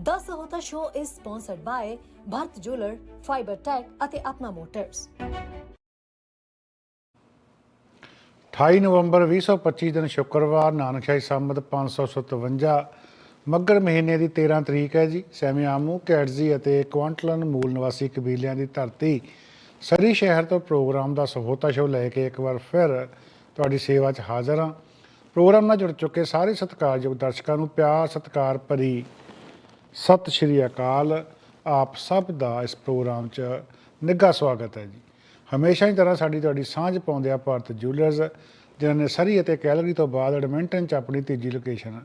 The Sahota Show is sponsored by Bharat Jeweler, Fiber Tech ਅਤੇ Apna motors 28 ਨਵੰਬਰ 2025 ਦਿਨ ਸ਼ੁੱਕਰਵਾਰ ਨਾਨਕਸ਼ਾਹੀ ਸੰਮਤ 557 ਮੱਘਰ ਮਹੀਨੇ ਦੀ 13 ਤਰੀਕ ਹੈ ਜੀ। ਸੈਮਿਆਮੂ ਕੈਟਜ਼ੀ ਅਤੇ ਕੁਆਂਟਲਨ ਮੂਲ ਨਿਵਾਸੀ ਕਬੀਲਿਆਂ ਦੀ ਧਰਤੀ ਸਰੀ ਸ਼ਹਿਰ ਤੋਂ ਪ੍ਰੋਗਰਾਮ ਦਾ ਸਹੋਤਾ ਸ਼ੋ ਲੈ ਕੇ ਇੱਕ ਵਾਰ ਫਿਰ ਤੁਹਾਡੀ ਸੇਵਾ 'ਚ ਹਾਜ਼ਰ ਹਾਂ। ਪ੍ਰੋਗਰਾਮ ਨਾਲ ਜੁੜ ਚੁੱਕੇ ਸਾਰੇ ਸਤਿਕਾਰਯੋਗ ਦਰਸ਼ਕਾਂ ਨੂੰ ਪਿਆਰ ਸਤਿਕਾਰ ਭਰੀ ਸਤਿ ਸ਼੍ਰੀ ਅਕਾਲ। ਆਪ ਸਭ ਦਾ ਇਸ ਪ੍ਰੋਗਰਾਮ 'ਚ ਨਿੱਘਾ ਸਵਾਗਤ ਹੈ ਜੀ। ਹਮੇਸ਼ਾ ਹੀ ਤਰ੍ਹਾਂ ਸਾਡੀ ਤੁਹਾਡੀ ਸਾਂਝ ਪਾਉਂਦੇ ਆ ਭਾਰਤ ਜੁਐਲਰਸ ਜਿਨ੍ਹਾਂ ਨੇ ਸਰੀ ਅਤੇ ਕੈਲਗਰੀ ਤੋਂ ਬਾਅਦ ਐਡਮਿੰਟਨ 'ਚ ਆਪਣੀ ਤੀਜੀ ਲੋਕੇਸ਼ਨ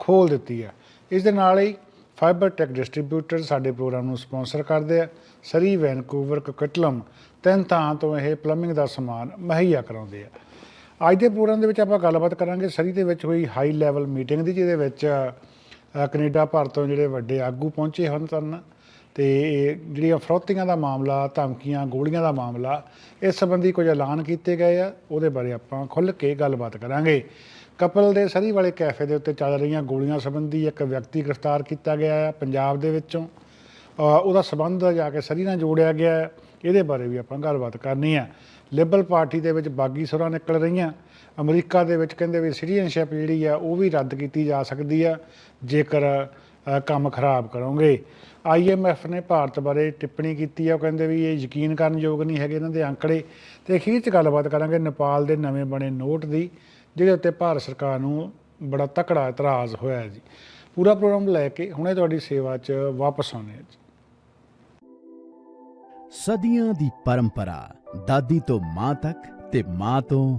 ਖੋਲ ਦਿੱਤੀ ਹੈ। ਇਸ ਦੇ ਨਾਲ ਹੀ ਫਾਈਬਰ ਟੈਕ ਡਿਸਟ੍ਰੀਬਿਊਟਰ ਸਾਡੇ ਪ੍ਰੋਗਰਾਮ ਨੂੰ ਸਪਾਂਸਰ ਕਰਦੇ ਆ। ਸਰੀ, ਵੈਨਕੂਵਰ, ਕਕਟਲਮ, ਤਿੰਨ ਥਾਂ ਤੋਂ ਇਹ ਪਲੰਬਿੰਗ ਦਾ ਸਮਾਨ ਮੁਹੱਈਆ ਕਰਾਉਂਦੇ ਆ। ਅੱਜ ਦੇ ਪ੍ਰੋਗਰਾਮ ਦੇ ਵਿੱਚ ਆਪਾਂ ਗੱਲਬਾਤ ਕਰਾਂਗੇ ਸਰੀ ਦੇ ਵਿੱਚ ਹੋਈ ਹਾਈ ਲੈਵਲ ਮੀਟਿੰਗ ਦੀ, ਜਿਹਦੇ ਵਿੱਚ ਕੈਨੇਡਾ ਭਰ ਤੋਂ ਜਿਹੜੇ ਵੱਡੇ ਆਗੂ ਪਹੁੰਚੇ ਹਨ ਤਨ ਤੇ ਜਿਹੜੀਆਂ ਫਰੋਤੀਆਂ ਦਾ ਮਾਮਲਾ, ਧਮਕੀਆਂ, ਗੋਲੀਆਂ ਦਾ ਮਾਮਲਾ, ਇਸ ਸੰਬੰਧੀ ਕੁਝ ਐਲਾਨ ਕੀਤੇ ਗਏ ਆ, ਉਹਦੇ ਬਾਰੇ ਆਪਾਂ ਖੁੱਲ੍ਹ ਕੇ ਗੱਲਬਾਤ ਕਰਾਂਗੇ। ਕਪਲ ਦੇ ਸਰੀ ਵਾਲੇ ਕੈਫੇ ਦੇ ਉੱਤੇ ਚੱਲ ਰਹੀਆਂ ਗੋਲੀਆਂ ਸੰਬੰਧੀ ਇੱਕ ਵਿਅਕਤੀ ਗ੍ਰਿਫਤਾਰ ਕੀਤਾ ਗਿਆ ਹੈ ਪੰਜਾਬ ਦੇ ਵਿੱਚੋਂ। ਉਹਦਾ ਸਬੰਧ ਜਾ ਕੇ ਸਰੀ ਨਾਲ ਜੋੜਿਆ ਗਿਆ ਹੈ ਇਹਦੇ ਬਾਰੇ ਵੀ ਆਪਾਂ ਗੱਲਬਾਤ ਕਰਨੀ ਹੈ ਲਿਬਰਲ ਪਾਰਟੀ ਦੇ ਵਿੱਚ ਬਾਗੀ ਸੁਰਾਂ ਨਿਕਲ ਰਹੀਆਂ। ਅਮਰੀਕਾ ਦੇ ਵਿੱਚ ਕਹਿੰਦੇ ਵੀ ਸਿਟੀਜ਼ਨਸ਼ਿਪ ਜਿਹੜੀ ਆ, ਉਹ ਵੀ ਰੱਦ ਕੀਤੀ ਜਾ ਸਕਦੀ ਆ, ਜੇਕਰ ਕੰਮ ਖਰਾਬ ਕਰੋਗੇ। ਆਈਐਮਐਫ ਨੇ ਭਾਰਤ ਬਾਰੇ ਟਿੱਪਣੀ ਕੀਤੀ ਆ, ਉਹ ਕਹਿੰਦੇ ਵੀ ਇਹ ਯਕੀਨ ਕਰਨ ਯੋਗ ਨਹੀਂ ਹੈਗੇ ਇਹਨਾਂ ਦੇ ਅੰਕੜੇ। ਤੇ ਅਖੀਰ 'ਚ ਗੱਲਬਾਤ ਕਰਾਂਗੇ ਨੇਪਾਲ ਦੇ ਨਵੇਂ ਬਣੇ ਨੋਟ ਦੀ, ਜਿਹਦੇ ਉੱਤੇ ਭਾਰਤ ਸਰਕਾਰ ਨੂੰ ਬੜਾ ਤਕੜਾ ਇਤਰਾਜ਼ ਹੋਇਆ ਜੀ। ਪੂਰਾ ਪ੍ਰੋਗਰਾਮ ਲੈ ਕੇ ਹੁਣੇ ਤੁਹਾਡੀ ਸੇਵਾ 'ਚ ਵਾਪਸ ਆਉਂਦੇ ਹਾਂ ਜੀ। ਸਦੀਆਂ ਦੀ ਪਰੰਪਰਾ, ਦਾਦੀ ਤੋਂ ਮਾਂ ਤੱਕ ਤੇ ਮਾਂ ਤੋਂ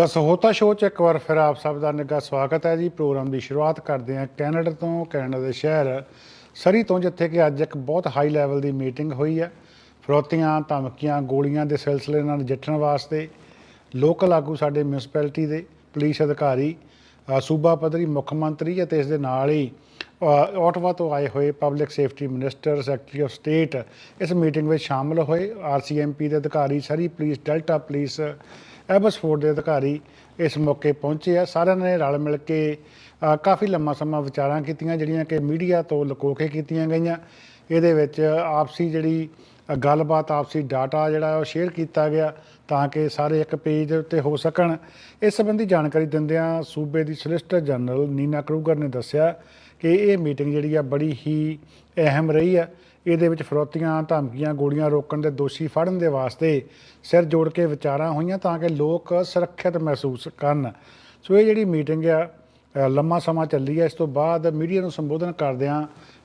ਦਾ ਸਹੋਤਾ ਸ਼ੋਅ 'ਚ ਇੱਕ ਵਾਰ ਫਿਰ ਆਪ ਸਭ ਦਾ ਨਿੱਘਾ ਸਵਾਗਤ ਹੈ ਜੀ। ਪ੍ਰੋਗਰਾਮ ਦੀ ਸ਼ੁਰੂਆਤ ਕਰਦੇ ਹਾਂ ਕੈਨੇਡਾ ਤੋਂ ਕੈਨੇਡਾ ਦੇ ਸ਼ਹਿਰ ਸਰੀ ਤੋਂ ਜਿੱਥੇ ਕਿ ਅੱਜ ਇੱਕ ਬਹੁਤ ਹਾਈ ਲੈਵਲ ਦੀ ਮੀਟਿੰਗ ਹੋਈ ਹੈ। ਫਰੋਤੀਆਂ ਧਮਕੀਆਂ ਗੋਲੀਆਂ ਦੇ ਸਿਲਸਿਲੇ ਨਾਲ ਨਜਿੱਠਣ ਵਾਸਤੇ ਲੋਕਲ ਆਗੂ ਸਾਡੇ ਮਿਊਨਿਸਪੈਲਿਟੀ ਦੇ ਪੁਲਿਸ ਅਧਿਕਾਰੀ ਸੂਬਾ ਪੱਧਰੀ ਮੁੱਖ ਮੰਤਰੀ ਅਤੇ ਇਸ ਦੇ ਨਾਲ ਹੀ ਅ, ਓਟਵਾ ਤੋਂ ਆਏ ਹੋਏ public safety minister secretary of state ਇਸ ਮੀਟਿੰਗ ਵਿੱਚ ਸ਼ਾਮਲ ਹੋਏ। ਆਰਸੀਐਮਪੀ ਦੇ ਅਧਿਕਾਰੀ Surrey police Delta police Abbotsford ਦੇ ਅਧਿਕਾਰੀ ਇਸ ਮੌਕੇ ਪਹੁੰਚੇ ਆ। ਸਾਰਿਆਂ ਨੇ ਰਲ ਮਿਲ ਕੇ ਅ, ਕਾਫੀ ਲੰਮਾ ਸਮਾਂ ਵਿਚਾਰਾਂ ਕੀਤੀਆਂ ਜਿਹੜੀਆਂ ਕਿ ਮੀਡੀਆ ਤੋਂ ਲੁਕੋ ਕੇ ਕੀਤੀਆਂ ਗਈਆਂ। ਇਹਦੇ ਵਿੱਚ ਆਪਸੀ ਜਿਹੜੀ ਅ, ਗੱਲਬਾਤ ਆਪਸੀ ਡਾਟਾ ਜਿਹੜਾ ਉਹ ਸ਼ੇਅਰ ਕੀਤਾ ਗਿਆ ਤਾਂ ਕਿ ਸਾਰੇ ਇੱਕ ਪੇਜ ਦੇ ਉੱਤੇ ਹੋ ਸਕਣ। ਇਸ ਸੰਬੰਧੀ ਜਾਣਕਾਰੀ ਦਿੰਦਿਆਂ ਸੂਬੇ ਦੀ ਸੋਲਿਸਟਰ ਜਨਰਲ ਨੀਨਾ ਕਰੂਗਰ ਨੇ ਦੱਸਿਆ ਕਿ ਇਹ ਮੀਟਿੰਗ ਜਿਹੜੀ ਆ ਬੜੀ ਹੀ ਅਹਿਮ ਰਹੀ ਆ। ਇਹਦੇ ਵਿੱਚ ਫਰੋਤੀਆਂ, ਧਮਕੀਆਂ, ਗੋਲੀਆਂ ਰੋਕਣ ਦੇ ਦੋਸ਼ੀ ਫੜਨ ਦੇ ਵਾਸਤੇ ਸਿਰ ਜੋੜ ਕੇ ਵਿਚਾਰਾਂ ਹੋਈਆਂ ਤਾਂ ਕਿ ਲੋਕ ਸੁਰੱਖਿਅਤ ਮਹਿਸੂਸ ਕਰਨ। ਸੋ ਇਹ ਜਿਹੜੀ ਮੀਟਿੰਗ ਆ ਲੰਮਾ ਸਮਾਂ ਚੱਲੀ ਹੈ ਇਸ ਤੋਂ ਬਾਅਦ ਮੀਡੀਆ ਨੂੰ ਸੰਬੋਧਨ ਕਰਦਿਆਂ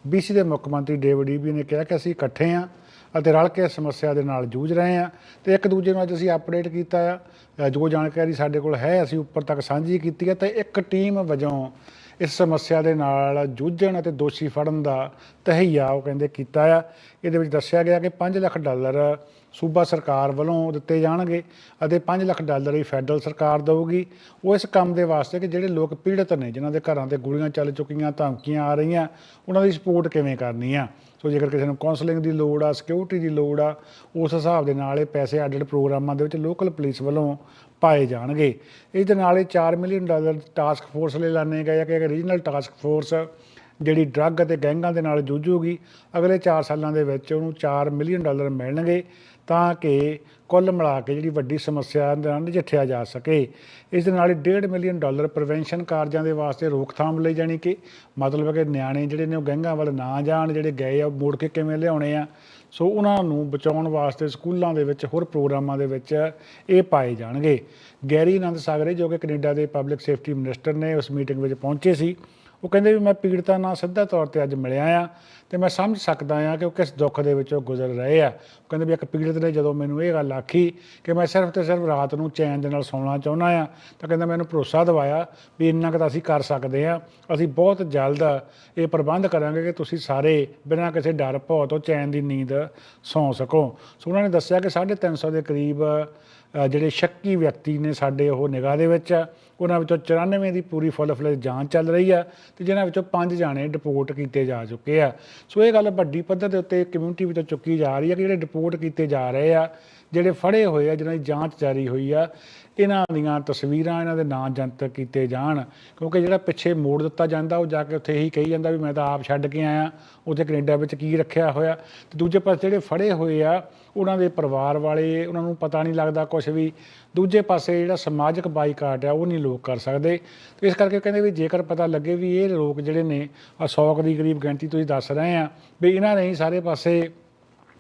ਬੀਸੀ ਦੇ ਮੁੱਖ ਮੰਤਰੀ ਡੇਵਿਡ ਈਬੀ ਨੇ ਕਿਹਾ ਕਿ ਅਸੀਂ ਇਕੱਠੇ ਹਾਂ ਅਤੇ ਰਲ ਕੇ ਸਮੱਸਿਆ ਦੇ ਨਾਲ ਜੂਝ ਰਹੇ ਹਾਂ ਤੇ ਇੱਕ ਦੂਜੇ ਨੂੰ ਅੱਜ ਅਸੀਂ ਅਪਡੇਟ ਕੀਤਾ ਆ। ਜੋ ਜਾਣਕਾਰੀ ਸਾਡੇ ਕੋਲ ਹੈ, ਅਸੀਂ ਉੱਪਰ ਤੱਕ ਸਾਂਝੀ ਕੀਤੀ ਹੈ ਤੇ ਇੱਕ ਟੀਮ ਵਜੋਂ ਇਸ ਸਮੱਸਿਆ ਦੇ ਨਾਲ ਜੂਝਣ ਅਤੇ ਦੋਸ਼ੀ ਫੜਨ ਦਾ ਤਹਈਆ ਉਹ ਕਹਿੰਦੇ ਕੀਤਾ ਆ। ਇਹਦੇ ਵਿੱਚ ਦੱਸਿਆ ਗਿਆ ਕਿ 5 ਲੱਖ ਡਾਲਰ ਸੂਬਾ ਸਰਕਾਰ ਵੱਲੋਂ ਦਿੱਤੇ ਜਾਣਗੇ ਅਤੇ 5 ਲੱਖ ਡਾਲਰ ਹੀ ਫੈਡਰਲ ਸਰਕਾਰ ਦੇਊਗੀ। ਉਹ ਇਸ ਕੰਮ ਦੇ ਵਾਸਤੇ ਕਿ ਜਿਹੜੇ ਲੋਕ ਪੀੜਤ ਨੇ, ਜਿਨ੍ਹਾਂ ਦੇ ਘਰਾਂ ਤੇ ਗੋਲੀਆਂ ਚੱਲ ਚੁੱਕੀਆਂ, ਧਮਕੀਆਂ ਆ ਰਹੀਆਂ, ਉਹਨਾਂ ਦੀ ਸਪੋਰਟ ਕਿਵੇਂ ਕਰਨੀ ਆ? ਸੋ ਜੇਕਰ ਕਿਸੇ ਨੂੰ ਕਾਉਂਸਲਿੰਗ ਦੀ ਲੋੜ ਆ ਸਿਕਿਉਰਿਟੀ ਦੀ ਲੋੜ ਆ, ਉਸ ਹਿਸਾਬ ਦੇ ਨਾਲ ਇਹ ਪੈਸੇ ਅੱਡ-ਅੱਡ ਪ੍ਰੋਗਰਾਮਾਂ ਦੇ ਵਿੱਚ ਲੋਕਲ ਪੁਲਿਸ ਵੱਲੋਂ ਪਾਏ ਜਾਣਗੇ। ਇਸ ਦੇ ਨਾਲ ਇਹ 4 ਮਿਲੀਅਨ ਡਾਲਰ ਟਾਸਕ ਫੋਰਸ ਲਈ ਲਾਣੇ ਗਏ ਆ ਕਿ ਇੱਕ ਰੀਜਨਲ ਟਾਸਕ ਫੋਰਸ ਜਿਹੜੀ ਡਰੱਗ ਅਤੇ ਗੈਂਗਾਂ ਦੇ ਨਾਲ ਜੂਝੂਗੀ, ਅਗਲੇ 4 ਸਾਲਾਂ ਦੇ ਵਿੱਚ ਉਹਨੂੰ 4 ਮਿਲੀਅਨ ਡਾਲਰ ਮਿਲਣਗੇ। ਤਾਂ ਕਿ ਕੁੱਲ ਮਿਲਾ ਕੇ ਜਿਹੜੀ ਵੱਡੀ ਸਮੱਸਿਆ ਦੇ ਨਾਲ ਨਜਿੱਠਿਆ ਜਾ ਸਕੇ। ਇਸ ਦੇ ਨਾਲ ਹੀ 1.5 ਮਿਲੀਅਨ ਡਾਲਰ ਪ੍ਰੀਵੈਂਸ਼ਨ ਕਾਰਜਾਂ ਦੇ ਵਾਸਤੇ ਰੋਕਥਾਮ ਲਈ ਜਾਣੀ ਕਿ ਮਤਲਬ ਕਿ ਨਿਆਣੇ ਜਿਹੜੇ ਨੇ ਉਹ ਗੈਂਗਾਂ ਵੱਲ ਨਾ ਜਾਣ, ਜਿਹੜੇ ਗਏ ਆ, ਉਹ ਮੋੜ ਕੇ ਕਿਵੇਂ ਲਿਆਉਣੇ ਆ। ਸੋ ਉਹਨਾਂ ਨੂੰ ਬਚਾਉਣ ਵਾਸਤੇ ਸਕੂਲਾਂ ਦੇ ਵਿੱਚ, ਹੋਰ ਪ੍ਰੋਗਰਾਮਾਂ ਦੇ ਵਿੱਚ ਇਹ ਪਾਏ ਜਾਣਗੇ। ਗੈਰੀ ਆਨੰਦ ਸਾਗਰੇ, ਜੋ ਕਿ ਕੈਨੇਡਾ ਦੇ ਪਬਲਿਕ ਸੇਫਟੀ ਮਿਨਿਸਟਰ ਨੇ ਉਸ ਮੀਟਿੰਗ ਵਿੱਚ ਪਹੁੰਚੇ ਸੀ। ਉਹ ਕਹਿੰਦੇ ਵੀ ਮੈਂ ਪੀੜਤਾਂ ਨਾਲ ਸਿੱਧਾ ਤੌਰ ਤੇ ਅੱਜ ਮਿਲਿਆ ਆ ਤੇ ਮੈਂ ਸਮਝ ਸਕਦਾ ਆ ਕਿ ਉਹ ਕਿਸ ਦੁੱਖ ਦੇ ਵਿੱਚੋਂ ਗੁਜ਼ਰ ਰਹੇ ਆ। ਉਹ ਕਹਿੰਦੇ ਵੀ ਇੱਕ ਪੀੜਤ ਨੇ ਜਦੋਂ ਮੈਨੂੰ ਇਹ ਗੱਲ ਆਖੀ ਕਿ ਮੈਂ ਸਿਰਫ ਤੇ ਸਿਰਫ ਰਾਤ ਨੂੰ ਚੈਨ ਦੇ ਨਾਲ ਸੌਣਾ ਚਾਹੁੰਦਾ ਆ, ਤਾਂ ਕਹਿੰਦਾ ਮੈਨੂੰ ਭਰੋਸਾ ਦਿਵਾਇਆ ਵੀ ਇੰਨਾ ਕੁ ਤਾਂ ਅਸੀਂ ਕਰ ਸਕਦੇ ਆ। ਅਸੀਂ ਬਹੁਤ ਜਲਦ ਇਹ ਪ੍ਰਬੰਧ ਕਰਾਂਗੇ ਕਿ ਤੁਸੀਂ ਸਾਰੇ ਬਿਨਾਂ ਕਿਸੇ ਡਰ ਭੌ ਤੋਂ ਚੈਨ ਦੀ ਨੀਂਦ ਸੌਂ ਸਕੋ। ਸੋ ਉਹਨਾਂ ਨੇ ਦੱਸਿਆ ਕਿ 350 ਦੇ ਕਰੀਬ ਜਿਹੜੇ ਸ਼ੱਕੀ ਵਿਅਕਤੀ ਨੇ ਸਾਡੇ ਉਹ ਨਿਗਾਹ ਦੇ ਵਿੱਚ ਆ, ਉਹਨਾਂ ਵਿੱਚੋਂ 94 ਦੀ ਪੂਰੀ ਫੁੱਲ ਫਲੈਜ ਜਾਂਚ ਚੱਲ ਰਹੀ ਆ ਤੇ ਜਿਨ੍ਹਾਂ ਵਿੱਚੋਂ 5 ਜਾਣੇ ਡਿਪੋਰਟ ਕੀਤੇ ਜਾ ਚੁੱਕੇ ਆ। ਸੋ ਇਹ ਗੱਲ ਵੱਡੀ ਪੱਧਰ ਦੇ ਉੱਤੇ ਕਮਿਊਨਿਟੀ ਵਿੱਚੋਂ ਚੁੱਕੀ ਜਾ ਰਹੀ ਆ ਕਿ ਜਿਹੜੇ ਡਿਪੋਰਟ ਕੀਤੇ ਜਾ ਰਹੇ ਆ, ਜਿਹੜੇ ਫੜੇ ਹੋਏ ਆ ਜਿਨ੍ਹਾਂ ਦੀ ਜਾਂਚ ਜਾਰੀ ਹੋਈ ਆ, ਇਹਨਾਂ ਦੀਆਂ ਤਸਵੀਰਾਂ, ਇਹਨਾਂ ਦੇ ਨਾਂ ਜਨਤਕ ਕੀਤੇ ਜਾਣ। ਕਿਉਂਕਿ ਜਿਹੜਾ ਪਿੱਛੇ ਮੋੜ ਦਿੱਤਾ ਜਾਂਦਾ, ਉਹ ਜਾ ਕੇ ਉੱਥੇ ਇਹੀ ਕਹੀ ਜਾਂਦਾ ਵੀ ਮੈਂ ਤਾਂ ਆਪ ਛੱਡ ਕੇ ਆਇਆ, ਉੱਥੇ ਕੈਨੇਡਾ ਵਿੱਚ ਕੀ ਰੱਖਿਆ ਹੋਇਆ। ਤੇ ਦੂਜੇ ਪਾਸੇ ਜਿਹੜੇ ਫੜੇ ਹੋਏ ਆ ਉਹਨਾਂ ਦੇ ਪਰਿਵਾਰ ਵਾਲੇ, ਉਹਨਾਂ ਨੂੰ ਪਤਾ ਨਹੀਂ ਲੱਗਦਾ ਕੁਝ ਵੀ। ਦੂਜੇ ਪਾਸੇ ਜਿਹੜਾ ਸਮਾਜਿਕ ਬਾਈਕਾਟ ਆ ਉਹ ਨਹੀਂ ਲੋਕ ਕਰ ਸਕਦੇ। ਤੇ ਇਸ ਕਰਕੇ ਕਹਿੰਦੇ ਵੀ ਜੇਕਰ ਪਤਾ ਲੱਗੇ ਵੀ ਇਹ ਲੋਕ ਜਿਹੜੇ ਨੇ ਆ 100 ਕੁ ਦੀ ਕਰੀਬ ਗਿਣਤੀ ਤੁਸੀਂ ਦੱਸ ਰਹੇ ਆ, ਵੀ ਇਹਨਾਂ ਨੇ ਸਾਰੇ ਪਾਸੇ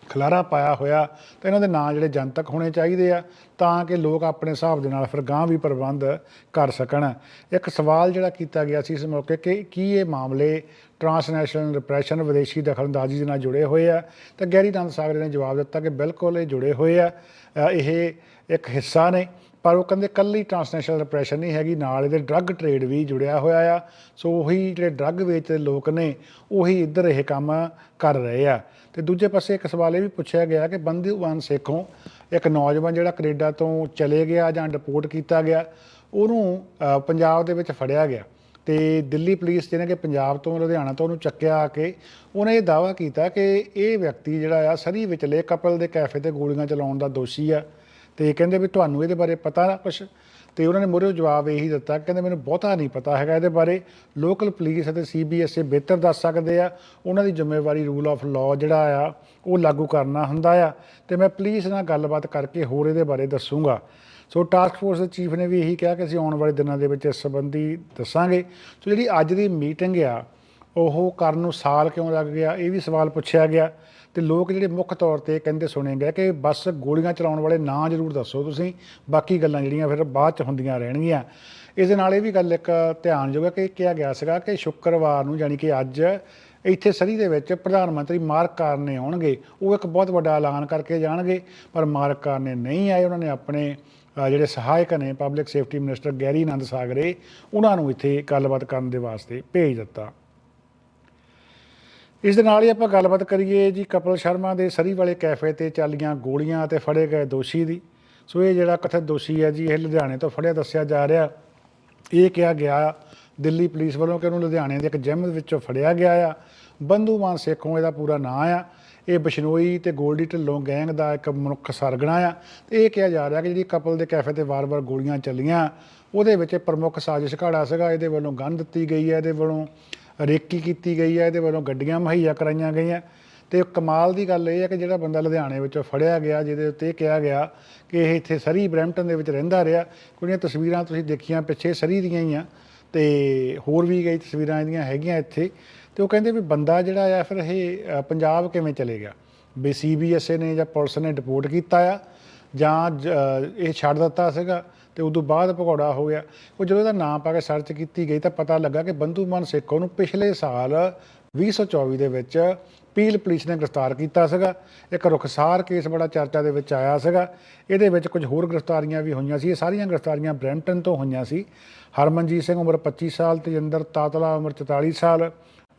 ਖਲਾਰਾ ਪਾਇਆ ਹੋਇਆ ਤੇ ਇਹਨਾਂ ਦੇ ਨਾਂ ਜਿਹੜੇ ਜਨਤਕ ਹੋਣੇ ਚਾਹੀਦੇ ਆ ਤਾਂ ਕਿ ਲੋਕ ਆਪਣੇ ਹਿਸਾਬ ਦੇ ਨਾਲ ਫਿਰ ਗਾਂ ਵੀ ਪ੍ਰਬੰਧ ਕਰ ਸਕਣ। ਇੱਕ ਸਵਾਲ ਜਿਹੜਾ ਕੀਤਾ ਗਿਆ ਸੀ ਇਸ ਮੌਕੇ ਕਿ ਕੀ ਇਹ ਮਾਮਲੇ ਟਰਾਂਸਨੈਸ਼ਨਲ ਰਿਪਰੈਸ਼ਨ ਵਿਦੇਸ਼ੀ ਦਖਲਅੰਦਾਜ਼ੀ ਦੇ ਨਾਲ ਜੁੜੇ ਹੋਏ ਆ? ਤਾਂ ਗੈਰੀ ਨੰਦ ਸਾਗਰ ਨੇ ਜਵਾਬ ਦਿੱਤਾ ਕਿ ਬਿਲਕੁਲ ਇਹ ਜੁੜੇ ਹੋਏ ਆ। ਇਹ ਇੱਕ ਹਿੱਸਾ ਨੇ, ਪਰ ਉਹ ਕਹਿੰਦੇ ਕੱਲੀ ਟਰਾਂਸਨੈਸ਼ਨਲ ਰਿਪਰੈਸ਼ਨ ਨਹੀਂ ਹੈਗੀ, ਨਾਲ ਇਹਦੇ ਡਰੱਗ ਟ੍ਰੇਡ ਵੀ ਜੁੜਿਆ ਹੋਇਆ ਆ। ਸੋ ਉਹੀ ਜਿਹੜੇ ਡਰੱਗ ਵੇਚਦੇ ਲੋਕ ਨੇ, ਉਹੀ ਇੱਧਰ ਇਹ ਕੰਮ ਕਰ ਰਹੇ ਆ। ਤੇ ਦੂਜੇ ਪਾਸੇ ਇੱਕ ਸਵਾਲ ਇਹ ਵੀ ਪੁੱਛਿਆ ਗਿਆ ਕਿ ਬੰਦੀਵਾਨ ਸੇਖੋਂ ਇੱਕ ਨੌਜਵਾਨ ਜਿਹੜਾ ਕੈਨੇਡਾ ਤੋਂ ਚਲੇ ਗਿਆ ਜਾਂ ਡਿਪੋਰਟ ਕੀਤਾ ਗਿਆ, ਉਹਨੂੰ ਪੰਜਾਬ ਦੇ ਵਿੱਚ ਫੜਿਆ ਗਿਆ ਤੇ ਦਿੱਲੀ ਪੁਲਿਸ ਜਿਹਨੇ ਕਿ ਪੰਜਾਬ ਤੋਂ ਲੁਧਿਆਣਾ ਤੋਂ ਉਹਨੂੰ ਚੱਕਿਆ ਆ ਕੇ, ਉਹਨੇ ਇਹ ਦਾਅਵਾ ਕੀਤਾ ਕਿ ਇਹ ਵਿਅਕਤੀ ਜਿਹੜਾ ਆ ਸਰੀ ਵਿਚਲੇ ਕਪਲ ਦੇ ਕੈਫੇ ਤੇ ਗੋਲੀਆਂ ਚਲਾਉਣ ਦਾ ਦੋਸ਼ੀ ਆ ਤੇ ਕਹਿੰਦੇ ਵੀ ਤੁਹਾਨੂੰ ਇਹਦੇ ਬਾਰੇ ਪਤਾ ਨਾ ਕੁਛ। ਤੇ ਉਹਨਾਂ ਨੇ ਮੋਰੇ ਜਵਾਬ ਇਹੀ ਦਿੱਤਾ, ਕਹਿੰਦੇ ਮੈਨੂੰ ਬਹੁਤਾ ਨਹੀਂ ਪਤਾ ਹੈਗਾ ਇਹਦੇ ਬਾਰੇ। ਲੋਕਲ ਪੁਲਿਸ ਅਤੇ ਸੀਬੀਐਸਏ ਬਿਹਤਰ ਦੱਸ ਸਕਦੇ ਆ। ਉਹਨਾਂ ਦੀ ਜ਼ਿੰਮੇਵਾਰੀ ਰੂਲ ਆਫ ਲਾਅ ਜਿਹੜਾ ਆ, ਉਹ ਲਾਗੂ ਕਰਨਾ ਹੁੰਦਾ ਆ। ਤੇ ਮੈਂ ਪੁਲਿਸ ਨਾਲ ਗੱਲਬਾਤ ਕਰਕੇ ਹੋਰ ਇਹਦੇ ਬਾਰੇ ਦੱਸੂਗਾ। ਸੋ ਟਾਸਕ ਫੋਰਸ ਦੇ ਚੀਫ ਨੇ ਵੀ ਇਹੀ ਕਿਹਾ ਕਿ ਅਸੀਂ ਆਉਣ ਵਾਲੇ ਦਿਨਾਂ ਦੇ ਵਿੱਚ ਇਸ ਸੰਬੰਧੀ ਦੱਸਾਂਗੇ। ਸੋ ਜਿਹੜੀ ਅੱਜ ਦੀ ਮੀਟਿੰਗ ਆ, ਉਹ ਕਰਨ ਨੂੰ ਸਾਲ ਕਿਉਂ ਲੱਗ ਗਿਆ, ਇਹ ਵੀ ਸਵਾਲ ਪੁੱਛਿਆ ਗਿਆ। ਤੇ ਲੋਕ ਜਿਹੜੇ ਮੁੱਖ ਤੌਰ ਤੇ ਕਹਿੰਦੇ ਸੁਣੇ ਗਏ ਕਿ ਬਸ ਗੋਲੀਆਂ ਚਲਾਉਣ ਵਾਲੇ ਨਾਂ ਜ਼ਰੂਰ ਦੱਸੋ ਤੁਸੀਂ, ਬਾਕੀ ਗੱਲਾਂ ਜਿਹੜੀਆਂ ਫਿਰ ਬਾਅਦ ਚ ਹੁੰਦੀਆਂ ਰਹਿਣਗੀਆਂ। ਇਸ ਦੇ ਨਾਲ ਇਹ ਵੀ ਗੱਲ ਇੱਕ ਧਿਆਨਯੋਗ ਹੈ ਕਿ ਕਿਹਾ ਗਿਆ ਸੀਗਾ ਕਿ ਸ਼ੁੱਕਰਵਾਰ ਨੂੰ ਯਾਨੀ ਕਿ ਅੱਜ ਇੱਥੇ ਸਰੀ ਦੇ ਵਿੱਚ ਪ੍ਰਧਾਨ ਮੰਤਰੀ ਮਾਰਕ ਕਾਰਨੇ ਆਉਣਗੇ। ਉਹ ਇੱਕ ਬਹੁਤ ਵੱਡਾ ਐਲਾਨ ਕਰਕੇ ਜਾਣਗੇ, ਪਰ ਮਾਰਕ ਕਾਰਨੇ ਨਹੀਂ ਆਏ। ਉਹਨਾਂ ਨੇ ਆਪਣੇ ਜਿਹੜੇ ਸਹਾਇਕ ਨੇ public safety minister Garry Anandasangaree, ਉਹਨਾਂ ਨੂੰ ਇੱਥੇ ਗੱਲਬਾਤ ਕਰਨ ਦੇ ਵਾਸਤੇ ਭੇਜ ਦਿੱਤਾ। ਇਸ ਦੇ ਨਾਲ ਹੀ ਆਪਾਂ ਗੱਲਬਾਤ ਕਰੀਏ ਜੀ ਕਪਲ ਸ਼ਰਮਾ ਦੇ ਸਰੀ ਵਾਲੇ ਕੈਫੇ ਤੇ ਚੱਲੀਆਂ ਗੋਲੀਆਂ ਅਤੇ ਫੜੇ ਗਏ ਦੋਸ਼ੀ ਦੀ। ਸੋ ਇਹ ਜਿਹੜਾ ਕਥਿਤ ਦੋਸ਼ੀ ਹੈ ਜੀ, ਇਹ ਲੁਧਿਆਣੇ ਤੋਂ ਫੜਿਆ, ਦੱਸਿਆ ਜਾ ਰਿਹਾ। ਇਹ ਕਿਹਾ ਗਿਆ ਦਿੱਲੀ ਪੁਲਿਸ ਵੱਲੋਂ ਕਿ ਉਹਨੂੰ ਲੁਧਿਆਣੇ ਦੇ ਇੱਕ ਜਿਮ ਵਿੱਚੋਂ ਫੜਿਆ ਗਿਆ ਆ। ਬੰਧੂ ਮਾਨ ਸੇਖੋਂ ਇਹਦਾ ਪੂਰਾ ਨਾਂ ਆ। ਇਹ ਬਿਸ਼ਨੋਈ ਤੇ ਗੋਲਡੀ ਢਿੱਲੋਂ ਗੈਂਗ ਦਾ ਇੱਕ ਮਨੁੱਖ ਸਰਗਣਾ ਆ। ਤੇ ਇਹ ਕਿਹਾ ਜਾ ਰਿਹਾ ਕਿ ਜਿਹੜੀ ਕਪਲ ਦੇ ਕੈਫੇ ਤੇ ਵਾਰ-ਵਾਰ ਗੋਲੀਆਂ ਚੱਲੀਆਂ, ਉਹਦੇ ਵਿੱਚ ਪ੍ਰਮੁੱਖ ਸਾਜ਼ਿਸ਼ ਘਾੜਾ ਸੀਗਾ। ਇਹਦੇ ਵੱਲੋਂ ਗੰਨ ਦਿੱਤੀ ਗਈ ਹੈ, ਇਹਦੇ ਵੱਲੋਂ ਰੇਕੀ ਕੀਤੀ ਗਈ ਹੈ, ਇਹਦੇ ਵੱਲੋਂ ਗੱਡੀਆਂ ਮੁਹੱਈਆ ਕਰਾਈਆਂ ਗਈਆਂ। ਤੇ ਕਮਾਲ ਦੀ ਗੱਲ ਇਹ ਹੈ ਕਿ ਜਿਹੜਾ ਬੰਦਾ ਲੁਧਿਆਣੇ ਵਿੱਚੋਂ ਫੜਿਆ ਗਿਆ, ਜਿਹਦੇ ਉੱਤੇ ਇਹ ਕਿਹਾ ਗਿਆ ਕਿ ਇਹ ਇੱਥੇ ਸਰੀ ਬਰੈਂਪਟਨ ਦੇ ਵਿੱਚ ਰਹਿੰਦਾ ਰਿਹਾ। ਕੁੜੀਆਂ ਤਸਵੀਰਾਂ ਤੁਸੀਂ ਦੇਖੀਆਂ, ਪਿੱਛੇ ਸਰੀ ਦੀਆਂ ਹੀ ਆ, ਤੇ ਹੋਰ ਵੀ ਕਈ ਤਸਵੀਰਾਂ ਇਹਦੀਆਂ ਹੈਗੀਆਂ ਇੱਥੇ। ਤੇ ਉਹ ਕਹਿੰਦੇ ਵੀ ਬੰਦਾ ਜਿਹੜਾ ਆ, ਫਿਰ ਇਹ ਪੰਜਾਬ ਕਿਵੇਂ ਚਲੇ ਗਿਆ? ਵੀ ਸੀਬੀਐਸਏ ਨੇ ਜਾਂ ਪੁਲਿਸ ਨੇ ਡਿਪੋਰਟ ਕੀਤਾ ਆ, ਜਾਂ ਜ- ਇਹ ਛੱਡ ਦਿੱਤਾ ਸੀਗਾ। ਤੇ ਉਦੋਂ ਬਾਅਦ ਭਗੌੜਾ ਹੋ ਗਿਆ। ਉਹ ਜਦੋਂ ਇਹਦਾ ਨਾਮ ਪਾ ਕੇ ਸਰਚ ਕੀਤੀ ਗਈ ਤਾਂ ਪਤਾ ਲੱਗਾ ਕਿ ਬੰਧੂ ਮਾਨ ਸੇਖੋਂ ਨੂੰ ਪਿਛਲੇ ਸਾਲ 2024 ਦੇ ਵਿੱਚ ਪੀਲ ਪੁਲਿਸ ਨੇ ਗ੍ਰਿਫਤਾਰ ਕੀਤਾ ਸੀਗਾ। ਇੱਕ ਰੁਖਸਾਰ ਕੇਸ ਬੜਾ ਚਰਚਾ ਦੇ ਵਿੱਚ ਆਇਆ ਸੀਗਾ। ਇਹਦੇ ਵਿੱਚ ਕੁਝ ਹੋਰ ਗ੍ਰਿਫਤਾਰੀਆਂ ਵੀ ਹੋਈਆਂ ਸੀ। ਇਹ ਸਾਰੀਆਂ ਗ੍ਰਿਫਤਾਰੀਆਂ ਬ੍ਰੈਂਟਨ ਤੋਂ ਹੋਈਆਂ ਸੀ। ਹਰਮਨਜੀਤ ਸਿੰਘ ਉਮਰ 25 ਸਾਲ, ਤੇਜਿੰਦਰ ਤਾਤਲਾ ਉਮਰ 44 ਸਾਲ,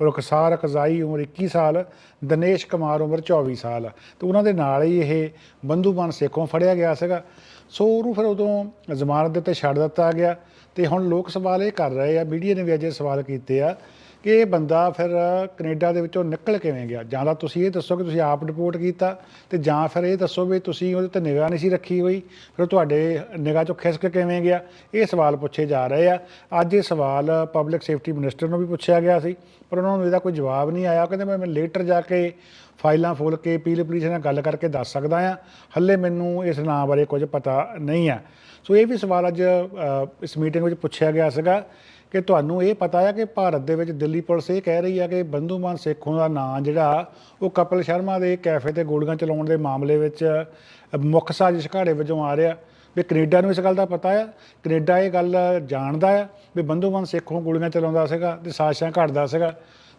ਰੁਖਸਾਰ ਕਜ਼ਾਈ ਉਮਰ 21 ਸਾਲ, ਦਿਨੇਸ਼ ਕੁਮਾਰ ਉਮਰ 24 ਸਾਲ। ਤੇ ਉਹਨਾਂ ਦੇ ਨਾਲ ਹੀ ਇਹ ਬੰਧੂ ਮਾਨ ਸੇਖੋਂ ਫੜਿਆ ਗਿਆ ਸੀਗਾ। ਸੋ ਉਹਨੂੰ ਫਿਰ ਉਦੋਂ ਜ਼ਮਾਨਤ ਦੇ ਉੱਤੇ ਛੱਡ ਦਿੱਤਾ ਗਿਆ ਤੇ ਹੁਣ ਲੋਕ ਸਵਾਲ ਇਹ ਕਰ ਰਹੇ ਆ, ਮੀਡੀਆ ਨੇ ਵੀ ਅੱਜ ਇਹ ਸਵਾਲ ਕੀਤੇ ਆ ਕਿ ਇਹ ਬੰਦਾ ਫਿਰ ਕੈਨੇਡਾ ਦੇ ਵਿੱਚੋਂ ਨਿਕਲ ਕਿਵੇਂ ਗਿਆ? ਜਾਂ ਤਾਂ ਤੁਸੀਂ ਇਹ ਦੱਸੋ ਕਿ ਤੁਸੀਂ ਆਪ ਰਿਪੋਰਟ ਕੀਤਾ ਤੇ ਜਾਂ ਫਿਰ ਇਹ ਦੱਸੋ ਵੀ ਤੁਸੀਂ ਉਹਦੇ ਤੇ ਨਿਗਾਹ ਨਹੀਂ ਸੀ ਰੱਖੀ ਹੋਈ, ਫਿਰ ਉਹ ਤੁਹਾਡੇ ਨਿਗਾਹ ਚੋਂ ਖਿਸਕ ਕਿਵੇਂ ਗਿਆ? ਇਹ ਸਵਾਲ ਪੁੱਛੇ ਜਾ ਰਹੇ ਆ। ਅੱਜ ਇਹ ਸਵਾਲ ਪਬਲਿਕ ਸੇਫਟੀ ਮਿਨਿਸਟਰ ਨੂੰ ਵੀ ਪੁੱਛਿਆ ਗਿਆ ਸੀ, ਪਰ ਉਹਨਾਂ ਨੂੰ ਇਹਦਾ ਕੋਈ ਜਵਾਬ ਨਹੀਂ ਆਇਆ। ਕਹਿੰਦੇ, ਮੈਂ ਲੇਟਰ ਜਾ ਕੇ ਫਾਈਲਾਂ ਫੋਲ ਕੇ ਪੀਲ ਪੁਲਿਸ ਨਾਲ ਗੱਲ ਕਰਕੇ ਦੱਸ ਸਕਦਾ ਆ। ਹੱਲੇ ਮੈਨੂੰ ਇਸ ਨਾਂ ਬਾਰੇ ਕੁਝ ਪਤਾ ਨਹੀਂ ਆ। ਸੋ ਇਹ ਵੀ ਸਵਾਲ ਅੱਜ ਇਸ ਮੀਟਿੰਗ ਵਿੱਚ ਪੁੱਛਿਆ ਗਿਆ ਸੀਗਾ। ਕਿ ਤੁਹਾਨੂੰ ਇਹ ਪਤਾ ਹੈ ਕਿ ਭਾਰਤ ਦੇ ਵਿੱਚ ਦਿੱਲੀ ਪੁਲਿਸ ਇਹ ਕਹਿ ਰਹੀ ਹੈ ਕਿ ਬੰਧੂ ਮਾਨ ਸੇਖੋਂ ਦਾ ਨਾਂ ਜਿਹੜਾ ਉਹ ਕਪਿਲ ਸ਼ਰਮਾ ਦੇ ਕੈਫੇ ਤੇ ਗੋਲੀਆਂ ਚਲਾਉਣ ਦੇ ਮਾਮਲੇ ਵਿੱਚ ਮੁੱਖ ਸਾਜ਼ਿਸ਼ ਘਾੜੇ ਵਜੋਂ ਆ ਰਿਹਾ। ਵੀ ਕੈਨੇਡਾ ਨੂੰ ਇਸ ਗੱਲ ਦਾ ਪਤਾ ਹੈ ਕੈਨੇਡਾ ਇਹ ਗੱਲ ਜਾਣਦਾ ਹੈ ਵੀ ਬੰਧੂ ਮਾਨ ਸੇਖੋਂ ਗੋਲੀਆਂ ਚਲਾਉਂਦਾ ਸੀਗਾ ਤੇ ਸਾਜ਼ਿਸ਼ਾਂ ਘੜਦਾ ਸੀਗਾ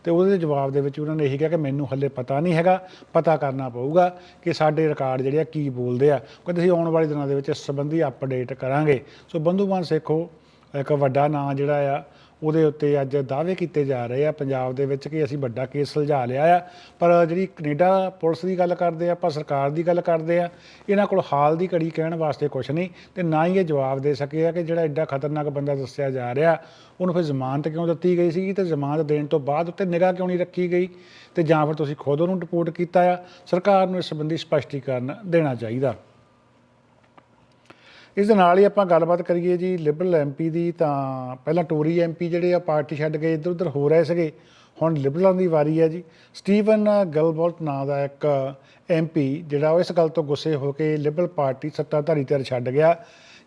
ਤੇ ਉਹਦੇ ਜਵਾਬ ਦੇ ਵਿੱਚ ਉਹਨਾਂ ਨੇ ਇਹੀ ਕਿਹਾ ਕਿ ਮੈਨੂੰ ਹੱਲੇ ਪਤਾ ਨਹੀਂ ਹੈਗਾ, ਪਤਾ ਕਰਨਾ ਪਊਗਾ ਕਿ ਸਾਡੇ ਰਿਕਾਰਡ ਜਿਹੜੇ ਆ ਕੀ ਬੋਲਦੇ ਆ। ਕਹਿੰਦੇ ਅਸੀਂ ਆਉਣ ਵਾਲੇ ਦਿਨਾਂ ਦੇ ਵਿੱਚ ਇਸ ਸੰਬੰਧੀ ਅਪਡੇਟ ਕਰਾਂਗੇ। ਸੋ ਬੰਧੂ ਮਾਨ ਸੇਖੋ ਇੱਕ ਵੱਡਾ ਨਾਂ ਜਿਹੜਾ ਆ, ਉਹਦੇ ਉੱਤੇ ਅੱਜ ਦਾਅਵੇ ਕੀਤੇ ਜਾ ਰਹੇ ਆ ਪੰਜਾਬ ਦੇ ਵਿੱਚ ਕਿ ਅਸੀਂ ਵੱਡਾ ਕੇਸ ਸੁਲਝਾ ਲਿਆ ਆ। ਪਰ ਜਿਹੜੀ ਕੈਨੇਡਾ ਪੁਲਿਸ ਦੀ ਗੱਲ ਕਰਦੇ ਆ, ਆਪਾਂ ਸਰਕਾਰ ਦੀ ਗੱਲ ਕਰਦੇ ਆ, ਇਹਨਾਂ ਕੋਲ ਹਾਲ ਦੀ ਘੜੀ ਕਹਿਣ ਵਾਸਤੇ ਕੁਝ ਨਹੀਂ ਤੇ ਨਾ ਹੀ ਇਹ ਜਵਾਬ ਦੇ ਸਕੇ ਆ ਕਿ ਜਿਹੜਾ ਐਡਾ ਖਤਰਨਾਕ ਬੰਦਾ ਦੱਸਿਆ ਜਾ ਰਿਹਾ, ਉਹਨੂੰ ਫਿਰ ਜ਼ਮਾਨਤ ਕਿਉਂ ਦਿੱਤੀ ਗਈ ਸੀ ਤੇ ਜ਼ਮਾਨਤ ਦੇਣ ਤੋਂ ਬਾਅਦ ਉੱਤੇ ਨਿਗਾਹ ਕਿਉਂ ਨਹੀਂ ਰੱਖੀ ਗਈ? ਤੇ ਜਾਂ ਫਿਰ ਤੁਸੀਂ ਖੁਦ ਉਹਨੂੰ ਰਿਪੋਰਟ ਕੀਤਾ ਆ, ਸਰਕਾਰ ਨੂੰ ਇਸ ਸੰਬੰਧੀ ਸਪਸ਼ਟੀਕਰਨ ਦੇਣਾ ਚਾਹੀਦਾ। ਇਸ ਦੇ ਨਾਲ ਹੀ ਆਪਾਂ ਗੱਲਬਾਤ ਕਰੀਏ ਜੀ ਲਿਬਰਲ ਐਮਪੀ ਦੀ ਤਾਂ ਪਹਿਲਾਂ ਟੋਰੀ ਐਮਪੀ ਜਿਹੜੇ ਆ ਪਾਰਟੀ ਛੱਡ ਕੇ ਇੱਧਰ ਉੱਧਰ ਹੋ ਰਹੇ ਸੀਗੇ, ਹੁਣ ਲਿਬਰਲਾਂ ਦੀ ਵਾਰੀ ਹੈ ਜੀ। ਸਟੀਵਨ ਗਲਬੋਲਟ ਨਾਂ ਦਾ ਇੱਕ ਐਮਪੀ ਜਿਹੜਾ ਉਹ ਇਸ ਗੱਲ ਤੋਂ ਗੁੱਸੇ ਹੋ ਕੇ ਲਿਬਰਲ ਪਾਰਟੀ ਸੱਤਾਧਾਰੀ ਧਿਰ ਛੱਡ ਗਿਆ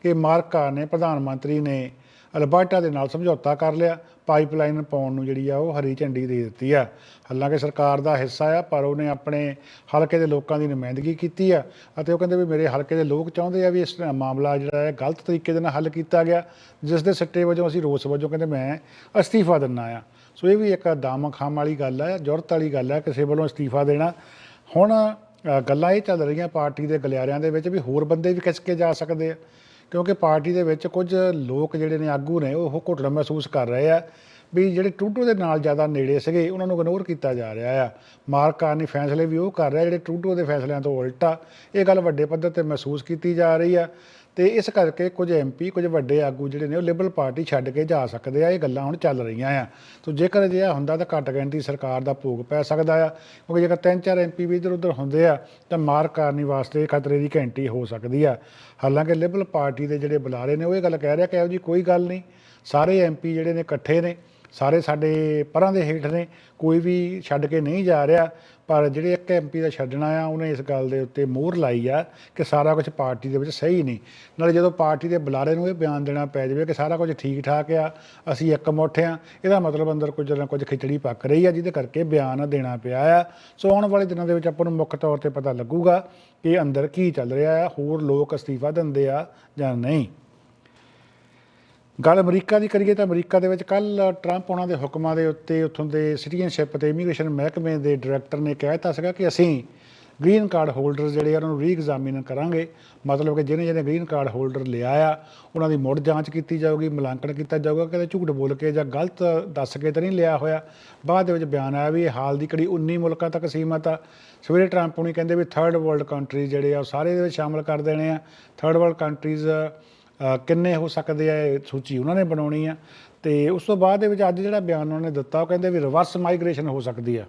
ਕਿ ਮਾਰਕਾ ਨੇ, ਪ੍ਰਧਾਨ ਮੰਤਰੀ ਨੇ ਅਲਬਰਟਾ ਦੇ ਨਾਲ ਸਮਝੌਤਾ ਕਰ ਲਿਆ। ਪਾਈਪਲਾਈਨ ਪਾਉਣ ਨੂੰ ਜਿਹੜੀ ਆ ਉਹ ਹਰੀ ਝੰਡੀ ਦੇ ਦਿੱਤੀ ਆ। ਹਾਲਾਂਕਿ ਸਰਕਾਰ ਦਾ ਹਿੱਸਾ ਆ, ਪਰ ਉਹਨੇ ਆਪਣੇ ਹਲਕੇ ਦੇ ਲੋਕਾਂ ਦੀ ਨੁਮਾਇੰਦਗੀ ਕੀਤੀ ਆ ਅਤੇ ਉਹ ਕਹਿੰਦੇ ਵੀ ਮੇਰੇ ਹਲਕੇ ਦੇ ਲੋਕ ਚਾਹੁੰਦੇ ਆ ਵੀ ਇਸ ਮਾਮਲਾ ਜਿਹੜਾ ਹੈ ਗਲਤ ਤਰੀਕੇ ਦੇ ਨਾਲ ਹੱਲ ਕੀਤਾ ਗਿਆ। ਜਿਸ ਦੇ ਸਿੱਟੇ ਵਜੋਂ ਅਸੀਂ ਰੋਸ ਵਜੋਂ ਕਹਿੰਦੇ ਮੈਂ ਅਸਤੀਫਾ ਦਿੰਨਾ ਆ। ਸੋ ਇਹ ਵੀ ਇੱਕ ਦਾਮ ਖਾਮ ਵਾਲੀ ਗੱਲ ਆ ਜ਼ਰੂਰਤ ਵਾਲੀ ਗੱਲ ਆ, ਕਿਸੇ ਵੱਲੋਂ ਅਸਤੀਫਾ ਦੇਣਾ। ਹੁਣ ਗੱਲਾਂ ਇਹ ਚੱਲ ਰਹੀਆਂ ਪਾਰਟੀ ਦੇ ਗਲਿਆਰਿਆਂ ਦੇ ਵਿੱਚ ਵੀ ਹੋਰ ਬੰਦੇ ਵੀ ਖਿਸਕੇ ਜਾ ਸਕਦੇ ਆ। ਕਿਉਂਕਿ ਪਾਰਟੀ ਦੇ ਵਿੱਚ ਕੁਝ ਲੋਕ ਜਿਹੜੇ ਨੇ ਆਗੂ ਨੇ, ਉਹ ਘੁਟਣ ਮਹਿਸੂਸ ਕਰ ਰਹੇ ਆ ਵੀ ਜਿਹੜੇ ਟਰੂਡੋ ਦੇ ਨਾਲ ਜ਼ਿਆਦਾ ਨੇੜੇ ਸੀਗੇ, ਉਹਨਾਂ ਨੂੰ ਇਗਨੋਰ ਕੀਤਾ ਜਾ ਰਿਹਾ ਆ। ਮਾਰਕ ਕਾਰਨੀ ਫੈਸਲੇ ਵੀ ਉਹ ਕਰ ਰਿਹਾ, ਜਿਹੜੇ ਟਰੂਡੋ ਦੇ ਫੈਸਲਿਆਂ ਤੋਂ ਉਲਟਾ ਇਹ ਗੱਲ ਵੱਡੇ ਪੱਧਰ ਤੇ ਮਹਿਸੂਸ ਕੀਤੀ ਜਾ ਰਹੀ ਆ। ਤੇ ਇਸ ਕਰਕੇ ਕੁਝ ਐਮਪੀ ਕੁਝ ਵੱਡੇ ਆਗੂ ਜਿਹੜੇ ਨੇ ਉਹ ਲਿਬਰਲ ਪਾਰਟੀ ਛੱਡ ਕੇ ਜਾ ਸਕਦੇ ਆ, ਇਹ ਗੱਲਾਂ ਹੁਣ ਚੱਲ ਰਹੀਆਂ ਆ। ਸੋ ਜੇਕਰ ਅਜਿਹਾ ਹੁੰਦਾ ਤਾਂ ਘੱਟ ਗਿਣਤੀ ਸਰਕਾਰ ਦਾ ਭੋਗ ਪੈ ਸਕਦਾ ਆ, ਕਿਉਂਕਿ ਜੇਕਰ ਤਿੰਨ ਚਾਰ ਐਮਪੀ ਵੀ ਇੱਧਰ ਉੱਧਰ ਹੁੰਦੇ ਆ, ਤਾਂ ਮਾਰ ਕਰਨੀ ਵਾਸਤੇ ਖਤਰੇ ਦੀ ਘੰਟੀ ਹੋ ਸਕਦੀ ਆ। ਹਾਲਾਂਕਿ ਲਿਬਰਲ ਪਾਰਟੀ ਦੇ ਜਿਹੜੇ ਬੁਲਾਰੇ ਨੇ, ਉਹ ਇਹ ਗੱਲ ਕਹਿ ਰਿਹਾ ਕਿ ਇਹੋ ਜੀ ਕੋਈ ਗੱਲ ਨਹੀਂ। ਸਾਰੇ ਐਮਪੀ ਜਿਹੜੇ ਨੇ ਇਕੱਠੇ ਨੇ, ਸਾਰੇ ਸਾਡੇ ਪਰਾਂ ਦੇ ਹੇਠ ਨੇ, ਕੋਈ ਵੀ ਛੱਡ ਕੇ ਨਹੀਂ ਜਾ ਰਿਹਾ। ਪਰ ਜਿਹੜੇ ਇੱਕ ਐਮਪੀ ਦਾ ਛੱਡਣਾ ਆ, ਉਹਨੇ ਇਸ ਗੱਲ ਦੇ ਉੱਤੇ ਮੋਹਰ ਲਾਈ ਆ ਕਿ ਸਾਰਾ ਕੁਝ ਪਾਰਟੀ ਦੇ ਵਿੱਚ ਸਹੀ ਨਹੀਂ। ਨਾਲੇ ਜਦੋਂ ਪਾਰਟੀ ਦੇ ਬੁਲਾਰੇ ਨੂੰ ਇਹ ਬਿਆਨ ਦੇਣਾ ਪੈ ਜਾਵੇ ਕਿ ਸਾਰਾ ਕੁਝ ਠੀਕ ਠਾਕ ਆ, ਅਸੀਂ ਇੱਕ ਮੁੱਠ ਆ, ਇਹਦਾ ਮਤਲਬ ਅੰਦਰ ਕੁਝ ਨਾ ਕੁਝ ਖਿਚੜੀ ਪੱਕ ਰਹੀ ਆ, ਜਿਹਦੇ ਕਰਕੇ ਬਿਆਨ ਦੇਣਾ ਪਿਆ ਆ। ਸੋ ਆਉਣ ਵਾਲੇ ਦਿਨਾਂ ਦੇ ਵਿੱਚ ਆਪਾਂ ਨੂੰ ਮੁੱਖ ਤੌਰ ਤੇ ਪਤਾ ਲੱਗੂਗਾ ਕਿ ਅੰਦਰ ਕੀ ਚੱਲ ਰਿਹਾ ਆ, ਹੋਰ ਲੋਕ ਅਸਤੀਫਾ ਦਿੰਦੇ ਆ ਜਾਂ ਨਹੀਂ। ਗੱਲ ਅਮਰੀਕਾ ਦੀ ਕਰੀਏ ਤਾਂ ਅਮਰੀਕਾ ਦੇ ਵਿੱਚ ਕੱਲ ਟਰੰਪ ਉਹਨਾਂ ਦੇ ਹੁਕਮਾਂ ਦੇ ਉੱਤੇ ਉੱਥੋਂ ਦੇ ਸਿਟੀਜ਼ਨਸ਼ਿਪ ਤੇ ਇਮੀਗ੍ਰੇਸ਼ਨ ਮਹਿਕਮੇ ਦੇ ਡਾਇਰੈਕਟਰ ਨੇ ਕਹਿ ਦਿੱਤਾ ਸੀਗਾ ਕਿ ਅਸੀਂ ਗ੍ਰੀਨ ਕਾਰਡ ਹੋਲਡਰ ਜਿਹੜੇ ਆ ਉਹਨਾਂ ਨੂੰ ਰੀਐਗਜ਼ਾਮਿਨ ਕਰਾਂਗੇ। ਮਤਲਬ ਕਿ ਜਿਹਨੇ ਜਿਹਨੇ ਗ੍ਰੀਨ ਕਾਰਡ ਹੋਲਡਰ ਲਿਆ ਆ, ਉਹਨਾਂ ਦੀ ਮੁੜ ਜਾਂਚ ਕੀਤੀ ਜਾਊਗੀ, ਮੁਲਾਂਕਣ ਕੀਤਾ ਜਾਊਗਾ ਕਿ ਝੂਠ ਬੋਲ ਕੇ ਜਾਂ ਗਲਤ ਦੱਸ ਕੇ ਤਾਂ ਨਹੀਂ ਲਿਆ ਹੋਇਆ। ਬਾਅਦ ਦੇ ਵਿੱਚ ਬਿਆਨ ਆਇਆ ਵੀ ਹਾਲ ਦੀ ਕੜੀ 19 ਮੁਲਕਾਂ ਤੱਕ ਸੀਮਤ ਆ। ਸਵੇਰੇ ਟਰੰਪ ਹੁਣੀ ਕਹਿੰਦੇ ਵੀ ਥਰਡ ਵਰਲਡ ਕੰਟਰੀਜ਼ ਜਿਹੜੇ ਆ ਉਹ ਸਾਰੇ ਦੇ ਵਿੱਚ ਸ਼ਾਮਲ ਕਰ ਦੇਣੇ ਆ। ਥਰਡ ਵਰਲਡ ਕੰਟਰੀਜ਼ ਕਿੰਨੇ ਹੋ ਸਕਦੇ ਆ ਇਹ ਸੂਚੀ ਉਹਨਾਂ ਨੇ ਬਣਾਉਣੀ ਆ। ਤੇ ਉਸ ਤੋਂ ਬਾਅਦ ਦੇ ਵਿੱਚ ਅੱਜ ਜਿਹੜਾ ਬਿਆਨ ਉਹਨਾਂ ਨੇ ਦਿੱਤਾ, ਉਹ ਕਹਿੰਦੇ ਵੀ ਰਿਵਰਸ ਮਾਈਗ੍ਰੇਸ਼ਨ ਹੋ ਸਕਦੀ ਆ।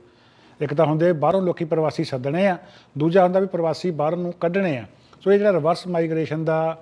ਇੱਕ ਤਾਂ ਹੁੰਦੇ ਬਾਹਰੋਂ ਲੋਕੀ ਪ੍ਰਵਾਸੀ ਸੱਦਣੇ ਆ, ਦੂਜਾ ਹੁੰਦਾ ਵੀ ਪ੍ਰਵਾਸੀ ਬਾਹਰ ਨੂੰ ਕੱਢਣੇ ਆ। ਸੋ ਇਹ ਜਿਹੜਾ ਰਿਵਰਸ ਮਾਈਗ੍ਰੇਸ਼ਨ ਦਾ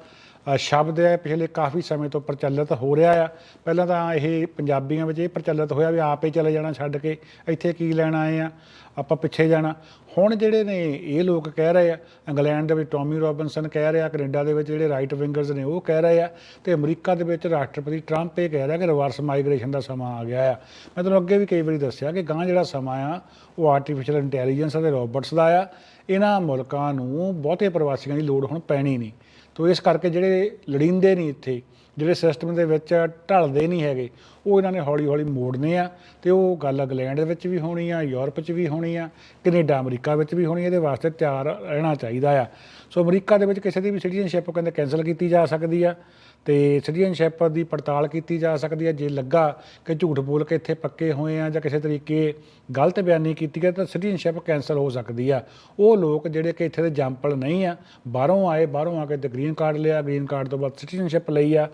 ਸ਼ਬਦ ਹੈ ਪਿਛਲੇ ਕਾਫੀ ਸਮੇਂ ਤੋਂ ਪ੍ਰਚਲਿਤ ਹੋ ਰਿਹਾ ਆ। ਪਹਿਲਾਂ ਤਾਂ ਇਹ ਪੰਜਾਬੀਆਂ ਵਿੱਚ ਇਹ ਪ੍ਰਚਲਿਤ ਹੋਇਆ ਵੀ ਆਪੇ ਚਲੇ ਜਾਣਾ ਛੱਡ ਕੇ, ਇੱਥੇ ਕੀ ਲੈਣ ਆਏ ਆ? ਆਪਾਂ ਪਿੱਛੇ ਜਾਣਾ। ਹੁਣ ਜਿਹੜੇ ਨੇ ਇਹ ਲੋਕ ਕਹਿ ਰਹੇ ਆ, ਇੰਗਲੈਂਡ ਦੇ ਵਿੱਚ ਟੌਮੀ ਰੋਬਿਨਸਨ ਕਹਿ ਰਿਹਾ, ਕੈਨੇਡਾ ਦੇ ਵਿੱਚ ਜਿਹੜੇ ਰਾਈਟ ਵਿੰਗਰਸ ਨੇ ਉਹ ਕਹਿ ਰਹੇ ਆ ਤੇ ਅਮਰੀਕਾ ਦੇ ਵਿੱਚ ਰਾਸ਼ਟਰਪਤੀ ਟਰੰਪ ਇਹ ਕਹਿ ਰਿਹਾ ਕਿ ਰਿਵਰਸ ਮਾਈਗ੍ਰੇਸ਼ਨ ਦਾ ਸਮਾਂ ਆ ਗਿਆ ਆ। ਮੈਂ ਤੁਹਾਨੂੰ ਅੱਗੇ ਵੀ ਕਈ ਵਾਰੀ ਦੱਸਿਆ ਕਿ ਗਾਂ ਜਿਹੜਾ ਸਮਾਂ ਆ, ਉਹ ਆਰਟੀਫੀਸ਼ੀਅਲ ਇੰਟੈਲੀਜੈਂਸ ਅਤੇ ਰੋਬੋਟਸ ਦਾ ਆ। ਇਹਨਾਂ ਮੁਲਕਾਂ ਨੂੰ ਬਹੁਤੇ ਪ੍ਰਵਾਸੀਆਂ ਦੀ ਲੋੜ ਹੁਣ ਪੈਣੀ ਨਹੀਂ। ਤੋ ਇਸ ਕਰਕੇ ਜਿਹੜੇ ਲੜਿੰਦੇ ਨਹੀਂ ਇੱਥੇ, ਜਿਹੜੇ ਸਿਸਟਮ ਦੇ ਵਿੱਚ ਢਲਦੇ ਨਹੀਂ ਹੈਗੇ, ਉਹ ਇਹਨਾਂ ਨੇ ਹੌਲੀ ਹੌਲੀ ਮੋੜਨੇ ਆ ਤੇ ਉਹ ਗੱਲ ਇੰਗਲੈਂਡ ਵਿੱਚ ਵੀ ਹੋਣੀ ਆ, ਯੂਰਪ 'ਚ ਵੀ ਹੋਣੀ ਆ, ਕੈਨੇਡਾ, ਅਮਰੀਕਾ ਵਿੱਚ ਵੀ ਹੋਣੀ ਇਹਦੇ ਵਾਸਤੇ ਤਿਆਰ ਰਹਿਣਾ ਚਾਹੀਦਾ ਆ। ਸੋ ਅਮਰੀਕਾ ਦੇ ਵਿੱਚ ਕਿਸੇ ਦੀ ਵੀ ਸਿਟੀਜ਼ਨਸ਼ਿਪ ਕਹਿੰਦੇ ਕੈਨਸਲ ਕੀਤੀ ਜਾ ਸਕਦੀ ਆ। ਤੇ ਸਿਟੀਜ਼ਨਸ਼ਿਪ ਦੀ ਪੜਤਾਲ ਕੀਤੀ ਜਾ ਸਕਦੀ ਹੈ। ਜੇ ਲੱਗਾ ਕਿ ਝੂਠ ਬੋਲ ਕੇ ਇੱਥੇ ਪੱਕੇ ਹੋਏ ਆ ਜਾਂ ਕਿਸੇ ਤਰੀਕੇ ਗਲਤ ਬਿਆਨੀ ਕੀਤੀ ਹੈ ਤਾਂ ਸਿਟੀਜ਼ਨਸ਼ਿਪ ਕੈਨਸਲ ਹੋ ਸਕਦੀ ਆ। ਉਹ ਲੋਕ ਜਿਹੜੇ ਕਿ ਇੱਥੇ ਦੇ ਜੰਪਲ ਨਹੀਂ ਆ, ਬਾਹਰੋਂ ਆਏ, ਬਾਹਰੋਂ ਆ ਕੇ ਤੇ ਗ੍ਰੀਨ ਕਾਰਡ ਲਿਆ। ਗ੍ਰੀਨ ਕਾਰਡ ਤੋਂ ਬਾਅਦ ਸਿਟੀਜ਼ਨਸ਼ਿਪ ਲਈ ਆ।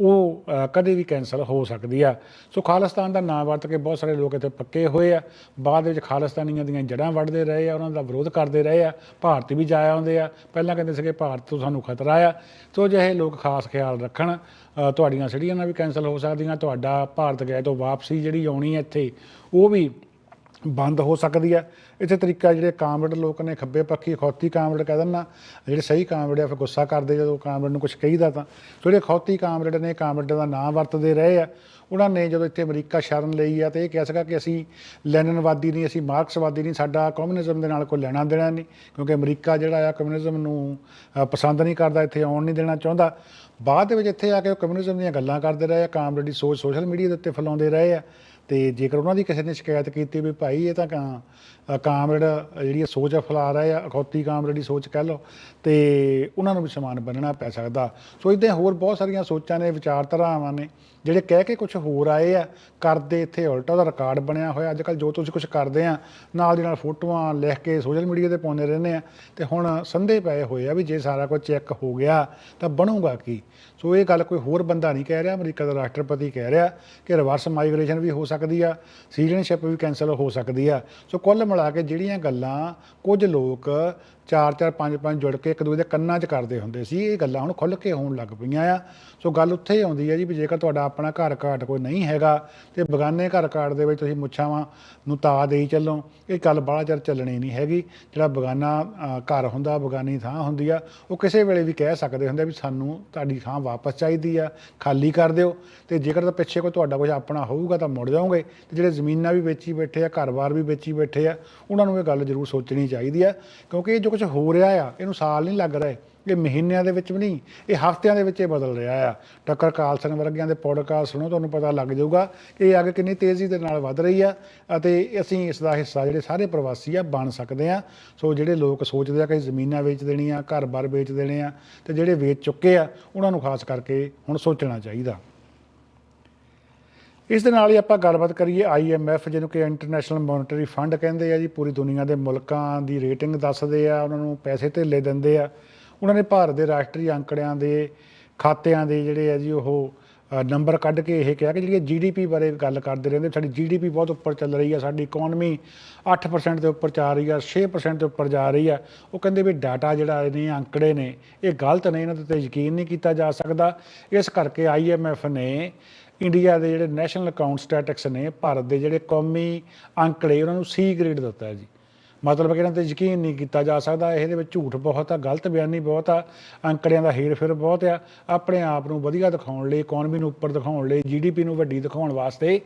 ਉਹ ਕਦੇ ਵੀ ਕੈਨਸਲ ਹੋ ਸਕਦੀ ਆ। ਸੋ ਖਾਲਿਸਤਾਨ ਦਾ ਨਾਂ ਵਰਤ ਕੇ ਬਹੁਤ ਸਾਰੇ ਲੋਕ ਇੱਥੇ ਪੱਕੇ ਹੋਏ ਆ। ਬਾਅਦ ਵਿੱਚ ਖਾਲਿਸਤਾਨੀਆਂ ਦੀਆਂ ਜੜ੍ਹਾਂ ਵੱਢਦੇ ਰਹੇ ਆ, ਉਹਨਾਂ ਦਾ ਵਿਰੋਧ ਕਰਦੇ ਰਹੇ ਆ। ਭਾਰਤ ਵੀ ਜਾਇਆ ਆਉਂਦੇ ਆ। ਪਹਿਲਾਂ ਕਹਿੰਦੇ ਸੀਗੇ ਭਾਰਤ ਤੋਂ ਸਾਨੂੰ ਖਤਰਾ ਆ। ਸੋ ਜਿਹੇ ਲੋਕ ਖਾਸ ਖਿਆਲ ਰੱਖਣ। ਤੁਹਾਡੀਆਂ ਸਿੜੀਆਂ ਨਾਲ ਵੀ ਕੈਨਸਲ ਹੋ ਸਕਦੀਆਂ। ਤੁਹਾਡਾ ਭਾਰਤ ਗਏ ਤੋਂ ਵਾਪਸੀ ਜਿਹੜੀ ਆਉਣੀ ਹੈ ਇੱਥੇ, ਉਹ ਵੀ ਬੰਦ ਹੋ ਸਕਦੀ ਹੈ। ਇਸੇ ਤਰੀਕਾ ਜਿਹੜੇ ਕਾਮਰੇਡ ਲੋਕ ਨੇ, ਖੱਬੇ ਪੱਖੀ ਖੌਤੀ ਕਾਮਰੇਡ ਕਹਿ ਦਿੰਨਾ ਜਿਹੜੇ ਸਹੀ ਕਾਮਰੇਡ ਆ, ਫਿਰ ਗੁੱਸਾ ਕਰਦੇ ਜਦੋਂ ਕਾਮਰੇਡ ਨੂੰ ਕੁਝ ਕਹੀਦਾ ਤਾਂ। ਜਿਹੜੇ ਖੌਤੀ ਕਾਮਰੇਡ ਨੇ, ਕਾਮਰੇਡ ਦਾ ਨਾਮ ਵਰਤਦੇ ਰਹੇ ਆ, ਉਹਨਾਂ ਨੇ ਜਦੋਂ ਇੱਥੇ ਅਮਰੀਕਾ ਸ਼ਰਨ ਲਈ ਆ, ਤੇ ਇਹ ਕਿਹਾ ਸੀਗਾ ਕਿ ਅਸੀਂ ਲੈਨਨਵਾਦੀ ਨਹੀਂ, ਅਸੀਂ ਮਾਰਕਸਵਾਦੀ ਨਹੀਂ, ਸਾਡਾ ਕਮਿਊਨਿਜ਼ਮ ਦੇ ਨਾਲ ਕੋਈ ਲੈਣਾ ਦੇਣਾ ਨਹੀਂ, ਕਿਉਂਕਿ ਅਮਰੀਕਾ ਜਿਹੜਾ ਆ, ਕਮਿਊਨਿਜ਼ਮ ਨੂੰ ਪਸੰਦ ਨਹੀਂ ਕਰਦਾ, ਇੱਥੇ ਆਉਣ ਨਹੀਂ ਦੇਣਾ ਚਾਹੁੰਦਾ। ਬਾਅਦ ਦੇ ਵਿੱਚ ਇੱਥੇ ਆ ਕੇ ਉਹ ਕਮਿਊਨਿਜ਼ਮ ਦੀਆਂ ਗੱਲਾਂ ਕਰਦੇ ਰਹੇ ਆ, ਕਾਮਰੇਡ ਦੀ ਸੋਚ ਸੋਸ਼ਲ ਮੀਡੀਆ ਦੇ ਉੱਤੇ ਫੈਲਾਉਂਦੇ ਰਹੇ ਆ। ਤੇ ਜੇਕਰ ਉਹਨਾਂ ਦੀ ਕਿਸੇ ਨੇ ਸ਼ਿਕਾਇਤ ਕੀਤੀ ਵੀ ਭਾਈ ਇਹ ਤਾਂ ਕਾਮਰੇਡ ਜਿਹੜੀ ਇਹ ਸੋਚ ਆ ਫੈਲਾ ਰਹੇ ਆ ਅਖੌਤੀ ਕਾਮਰੇਡ ਦੀ ਸੋਚ ਕਹਿ ਲਓ, ਤੇ ਉਹਨਾਂ ਨੂੰ ਵੀ ਸਮਾਨ ਬੰਨਣਾ ਪੈ ਸਕਦਾ। ਸੋ ਇਦਾਂ ਹੋਰ ਬਹੁਤ ਸਾਰੀਆਂ ਸੋਚਾਂ ਨੇ, ਵਿਚਾਰਧਾਰਾਵਾਂ ਨੇ ਜਿਹੜੇ ਕਹਿ ਕੇ ਕੁਝ ਹੋਰ ਆਏ ਆ, ਕਰਦੇ ਇੱਥੇ ਉਲਟਾ, ਉਹਦਾ ਰਿਕਾਰਡ ਬਣਿਆ ਹੋਇਆ। ਅੱਜ ਕੱਲ ਜੋ ਤੁਸੀਂ ਕੁਝ ਕਰਦੇ ਆ, ਨਾਲ ਦੀ ਨਾਲ ਫੋਟੋਆਂ ਲਿਖ ਕੇ ਸੋਸ਼ਲ ਮੀਡੀਆ ਤੇ ਪਾਉਂਦੇ ਰਹਿੰਦੇ ਆ। ਤੇ ਹੁਣ ਸੰਧੇ ਪਏ ਹੋਏ ਆ ਵੀ ਜੇ ਸਾਰਾ ਕੁਝ ਚੈੱਕ ਹੋ ਗਿਆ, ਤਾਂ ਬਣੂਗਾ ਕੀ? ਸੋ ਇਹ ਗੱਲ ਕੋਈ ਹੋਰ ਬੰਦਾ ਨਹੀਂ ਕਹਿ ਰਿਹਾ, ਅਮਰੀਕਾ ਦਾ ਰਾਸ਼ਟਰਪਤੀ ਕਹਿ ਰਿਹਾ ਕਿ ਰਿਵਰਸ ਮਾਈਗ੍ਰੇਸ਼ਨ ਵੀ ਹੋ ਸਕਦੀ ਆ ਸਿਟੀਜ਼ਨਸ਼ਿਪ ਵੀ ਕੈਨਸਲ ਹੋ ਸਕਦੀ ਆ। ਸੋ ਕੁੱਲ ਮਿਲਾ ਕੇ ਜਿਹੜੀਆਂ ਗੱਲਾਂ ਕੁਝ ਲੋਕ ਚਾਰ ਚਾਰ ਪੰਜ ਪੰਜ ਜੁੜ ਕੇ ਇੱਕ ਦੂਜੇ ਦੇ ਕੰਨਾਂ 'ਚ ਕਰਦੇ ਹੁੰਦੇ ਸੀ। ਇਹ ਗੱਲਾਂ ਹੁਣ ਖੁੱਲ੍ਹ ਕੇ ਹੋਣ ਲੱਗ ਪਈਆਂ ਆ। ਸੋ ਗੱਲ ਉੱਥੇ ਹੀ ਆਉਂਦੀ ਹੈ ਜੀ ਵੀ ਜੇਕਰ ਤੁਹਾਡਾ ਆਪਣਾ ਘਰ ਘਾਟ ਕੋਈ ਨਹੀਂ ਹੈਗਾ ਤੇ ਬਗਾਨੇ ਘਰ ਘਾਟ ਦੇ ਵਿੱਚ ਤੁਸੀਂ ਮੁੱਛਾਵਾਂ ਨੂੰ ਤਾ ਦੇਈ ਚੱਲੋ। ਇਹ ਗੱਲ ਬਾਹਲਾ ਚਿਰ ਚੱਲਣੀ ਨਹੀਂ ਹੈਗੀ। ਜਿਹੜਾ ਬਗਾਨਾ ਘਰ ਹੁੰਦਾ, ਬਗਾਨੀ ਥਾਂ ਹੁੰਦੀ ਆ, ਉਹ ਕਿਸੇ ਵੇਲੇ ਵੀ ਕਹਿ ਸਕਦੇ ਹੁੰਦੇ ਆ ਵੀ ਸਾਨੂੰ ਤੁਹਾਡੀ ਥਾਂ ਵਾਪਸ ਚਾਹੀਦੀ ਆ, ਖਾਲੀ ਕਰ ਦਿਓ। ਤੇ ਜੇਕਰ ਤਾਂ ਪਿੱਛੇ ਕੋਈ ਤੁਹਾਡਾ ਕੁਝ ਆਪਣਾ ਹੋਊਗਾ ਤਾਂ ਮੁੜ ਜਾਓਗੇ। ਤੇ ਜਿਹੜੇ ਜ਼ਮੀਨਾਂ ਵੀ ਵੇਚੀ ਬੈਠੇ ਆ, ਘਰ-ਬਾਰ ਵੀ ਵੇਚੀ ਬੈਠੇ ਆ, ਉਹਨਾਂ ਨੂੰ ਇਹ ਗੱਲ ਜ਼ਰੂਰ ਸੋਚਣੀ ਚਾਹੀਦੀ ਆ। ਕਿਉਂਕਿ ਇਹ ਜੋ ਕੁਝ ਹੋ ਰਿਹਾ ਆ, ਇਹਨੂੰ ਸਾਲ ਨਹੀਂ ਲੱਗ ਰਹੇ, ਇਹ ਮਹੀਨਿਆਂ ਦੇ ਵਿੱਚ ਵੀ ਨਹੀਂ, ਇਹ ਹਫ਼ਤਿਆਂ ਦੇ ਵਿੱਚ ਇਹ ਬਦਲ ਰਿਹਾ ਆ। ਟੱਕਰ ਕਾਲਸਨ ਵਰਗਿਆਂ ਦੇ ਪੋਡਕਾਸਟ ਸੁਣੋ, ਤੁਹਾਨੂੰ ਪਤਾ ਲੱਗ ਜਾਊਗਾ ਕਿ ਇਹ ਅੱਗ ਕਿੰਨੀ ਤੇਜ਼ੀ ਦੇ ਨਾਲ ਵੱਧ ਰਹੀ ਆ ਅਤੇ ਅਸੀਂ ਇਸ ਦਾ ਹਿੱਸਾ ਜਿਹੜੇ ਸਾਰੇ ਪ੍ਰਵਾਸੀ ਆ ਬਣ ਸਕਦੇ ਆ। ਸੋ ਜਿਹੜੇ ਲੋਕ ਸੋਚਦੇ ਆ ਕਿ ਜ਼ਮੀਨਾਂ ਵੇਚ ਦੇਣੀਆਂ, ਘਰ-ਬਾਰ ਵੇਚ ਦੇਣੇ ਆ ਤੇ ਜਿਹੜੇ ਵੇਚ ਚੁੱਕੇ ਆ, ਉਹਨਾਂ ਨੂੰ ਖਾਸ ਕਰਕੇ ਹੁਣ ਸੋਚਣਾ ਚਾਹੀਦਾ। ਇਸ ਦੇ ਨਾਲ ਹੀ ਆਪਾਂ ਗੱਲਬਾਤ ਕਰੀਏ IMF ਜਿਹਨੂੰ ਕਿ ਇੰਟਰਨੈਸ਼ਨਲ ਮੋਨਿਟਰੀ ਫੰਡ ਕਹਿੰਦੇ ਆ ਜੀ, ਪੂਰੀ ਦੁਨੀਆ ਦੇ ਮੁਲਕਾਂ ਦੀ ਰੇਟਿੰਗ ਦੱਸਦੇ ਆ, ਉਹਨਾਂ ਨੂੰ ਪੈਸੇ ਧੇਲੇ ਦਿੰਦੇ ਆ। ਉਹਨਾਂ ਨੇ ਭਾਰਤ ਦੇ ਰਾਸ਼ਟਰੀ ਅੰਕੜਿਆਂ ਦੇ ਖਾਤਿਆਂ ਦੇ ਜਿਹੜੇ ਆ ਜੀ, ਉਹ ਨੰਬਰ ਕੱਢ ਕੇ ਇਹ ਕਿਹਾ ਕਿ ਜਿਹੜੀ ਜੀਡੀਪੀ ਬਾਰੇ ਗੱਲ ਕਰਦੇ ਰਹਿੰਦੇ, ਸਾਡੀ ਜੀਡੀਪੀ ਬਹੁਤ ਉੱਪਰ ਚੱਲ ਰਹੀ ਆ, ਸਾਡੀ ਇਕਨੋਮੀ 8% ਦੇ ਉੱਪਰ ਜਾ ਰਹੀ ਆ 6% ਦੇ ਉੱਪਰ ਜਾ ਰਹੀ ਆ। ਉਹ ਕਹਿੰਦੇ ਵੀ ਡਾਟਾ ਜਿਹੜਾ ਨੇ ਅੰਕੜੇ ਨੇ, ਇਹ ਗਲਤ ਨੇ, ਇਹਨਾਂ ਦੇ ਤੇ ਯਕੀਨ ਨਹੀਂ ਕੀਤਾ ਜਾ ਸਕਦਾ। ਇਸ ਕਰਕੇ IMF ਨੇ ਇੰਡੀਆ ਦੇ ਜਿਹੜੇ ਨੈਸ਼ਨਲ ਅਕਾਊਂਟ ਸਟੈਟਿਕਸ ਨੇ, ਭਾਰਤ ਦੇ ਜਿਹੜੇ ਕੌਮੀ ਅੰਕੜੇ ਉਹਨਾਂ ਨੂੰ ਸੀ ਗ੍ਰੇਡ ਦਿੱਤਾ ਹੈ ਜੀ। ਮਤਲਬ ਕਿ ਇਹਨਾਂ ਤੇ ਯਕੀਨ ਨਹੀਂ ਕੀਤਾ ਜਾ ਸਕਦਾ, ਇਹਦੇ ਵਿੱਚ ਝੂਠ ਬਹੁਤ ਆ, ਗਲਤ ਬਿਆਨੀ ਬਹੁਤ ਆ, ਅੰਕੜਿਆਂ ਦਾ ਹੇਰ-ਫੇਰ ਬਹੁਤ ਆ। ਆਪਣੇ ਆਪ ਨੂੰ ਵਧੀਆ ਦਿਖਾਉਣ ਲਈ ਇਕਨੋਮੀ ਨੂੰ ਉੱਪਰ ਦਿਖਾਉਣ ਲਈ ਜੀਡੀਪੀ ਨੂੰ ਵੱਡੀ ਦਿਖਾਉਣ ਵਾਸਤੇ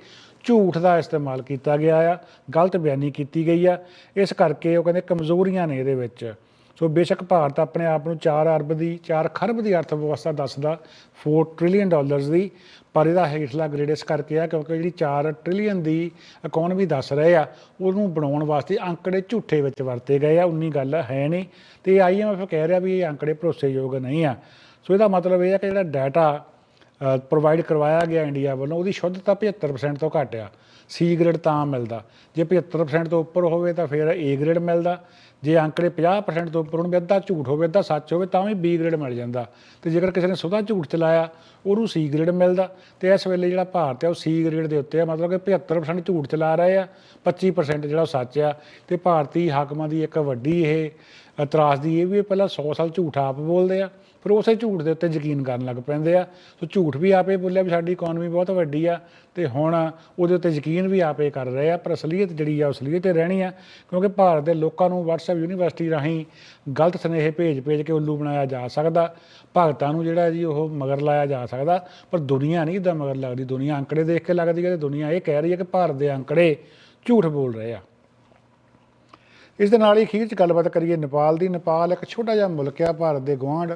ਝੂਠ ਦਾ ਇਸਤੇਮਾਲ ਕੀਤਾ ਗਿਆ ਆ, ਗਲਤ ਬਿਆਨੀ ਕੀਤੀ ਗਈ ਆ। ਇਸ ਕਰਕੇ ਉਹ ਕਹਿੰਦੇ ਕਮਜ਼ੋਰੀਆਂ ਨੇ ਇਹਦੇ ਵਿੱਚ। ਸੋ ਬੇਸ਼ੱਕ ਭਾਰਤ ਆਪਣੇ ਆਪ ਨੂੰ 4 ਅਰਬ ਦੀ 4 ਖਰਬ ਦੀ ਅਰਥ ਵਿਵਸਥਾ ਦੱਸਦਾ 4 ਟ੍ਰਿਲੀਅਨ ਡਾਲਰਸ ਦੀ, ਪਰ ਇਹਦਾ ਹੇਠਲਾ ਗ੍ਰੇਡ ਇਸ ਕਰਕੇ ਆ, ਕਿਉਂਕਿ ਜਿਹੜੀ 4 ਟ੍ਰਿਲੀਅਨ ਦੀ ਇਕਨੋਮੀ ਦੱਸ ਰਹੇ ਆ, ਉਹਨੂੰ ਬਣਾਉਣ ਵਾਸਤੇ ਅੰਕੜੇ ਝੂਠੇ ਵਿੱਚ ਵਰਤੇ ਗਏ ਆ, ਉਨੀ ਗੱਲ ਹੈ ਨਹੀਂ। ਤੇ ਆਈਐਮਐਫ ਕਹਿ ਰਿਹਾ ਵੀ ਇਹ ਅੰਕੜੇ ਭਰੋਸੇਯੋਗ ਨਹੀਂ ਆ। ਸੋ ਇਹਦਾ ਮਤਲਬ ਇਹ ਆ ਕਿ ਜਿਹੜਾ ਡਾਟਾ ਪ੍ਰੋਵਾਈਡ ਕਰਵਾਇਆ ਗਿਆ ਇੰਡੀਆ ਵੱਲੋਂ, ਉਹਦੀ ਸ਼ੁੱਧਤਾ 75% ਤੋਂ ਘੱਟ ਆ। ਸੀ ਗ੍ਰੇਡ ਤਾਂ ਮਿਲਦਾ। ਜੇ 75% ਤੋਂ ਉੱਪਰ ਹੋਵੇ ਤਾਂ ਫਿਰ ਏ ਗ੍ਰੇਡ ਮਿਲਦਾ। ਜੇ ਅੰਕੜੇ 50% ਤੋਂ ਉੱਪਰ ਹੋਣ ਵੀ ਅੱਧਾ ਝੂਠ ਹੋਵੇ, ਅੱਧਾ ਸੱਚ ਹੋਵੇ, ਤਾਂ ਵੀ ਬੀ ਗ੍ਰੇਡ ਮਿਲ ਜਾਂਦਾ। ਤੇ ਜੇਕਰ ਕਿਸੇ ਨੇ ਸੁਧਾ ਝੂਠ ਚਲਾਇਆ, ਉਹਨੂੰ ਸੀ ਗ੍ਰੇਡ ਮਿਲਦਾ। ਤੇ ਇਸ ਵੇਲੇ ਜਿਹੜਾ ਭਾਰਤ ਹੈ ਉਹ ਸੀ ਗ੍ਰੇਡ ਦੇ ਉੱਤੇ ਆ। ਮਤਲਬ ਕਿ 75% ਝੂਠ ਚਲਾ ਰਹੇ ਆ 25% ਜਿਹੜਾ ਉਹ ਸੱਚ ਆ। ਤੇ ਭਾਰਤੀ ਹਾਕਮਾਂ ਦੀ ਇੱਕ ਵੱਡੀ ਇਹ ਇਤਰਾਜ਼ ਦੀ ਇਹ ਵੀ ਪਹਿਲਾਂ 100 ਸਾਲ ਝੂਠ ਆਪ ਬੋਲਦੇ ਆ। ਫਿਰ ਉਸੇ ਝੂਠ ਦੇ ਉੱਤੇ ਯਕੀਨ ਕਰਨ ਲੱਗ ਪੈਂਦੇ ਆ। ਸੋ ਝੂਠ ਵੀ ਆਪੇ ਬੋਲਿਆ ਵੀ ਸਾਡੀ ਇਕਨੋਮੀ ਬਹੁਤ ਵੱਡੀ ਆ ਤੇ ਹੁਣ ਉਹਦੇ ਉੱਤੇ ਯਕੀਨ ਵੀ ਆਪੇ ਕਰ ਰਹੇ ਆ ਪਰ ਅਸਲੀਅਤ ਜਿਹੜੀ ਆ ਅਸਲੀਅਤ ਤੇ ਰਹਿਣੀ ਆ ਕਿਉਂਕਿ ਭਾਰਤ ਦੇ ਲੋਕਾਂ ਨੂੰ WhatsApp ਯੂਨੀਵਰਸਿਟੀ ਰਾਹੀਂ ਗਲਤ ਸੁਨੇਹੇ ਭੇਜ ਭੇਜ ਕੇ ਉੱਲੂ ਬਣਾਇਆ ਜਾ ਸਕਦਾ। ਭਗਤਾਂ ਨੂੰ ਜਿਹੜਾ ਜੀ ਉਹ ਮਗਰ ਲਾਇਆ ਜਾ ਸਕਦਾ ਪਰ ਦੁਨੀਆ ਨਹੀਂ ਇਦਾਂ ਮਗਰ ਲੱਗਦੀ। ਦੁਨੀਆ ਅੰਕੜੇ ਦੇਖ ਕੇ ਲੱਗਦੀ ਹੈ ਤੇ ਦੁਨੀਆ ਇਹ ਕਹਿ ਰਹੀ ਹੈ ਕਿ ਭਾਰਤ ਦੇ ਅੰਕੜੇ ਝੂਠ ਬੋਲ ਰਹੇ ਆ। ਇਸ ਦੇ ਨਾਲ ਹੀ ਖੀਰ ਚ ਗੱਲਬਾਤ ਕਰੀਏ ਨੇਪਾਲ ਦੀ। ਨੇਪਾਲ ਇੱਕ ਛੋਟਾ ਜਿਹਾ ਮੁਲਕ ਆ, ਭਾਰਤ ਦੇ ਗੁਆਂਢ।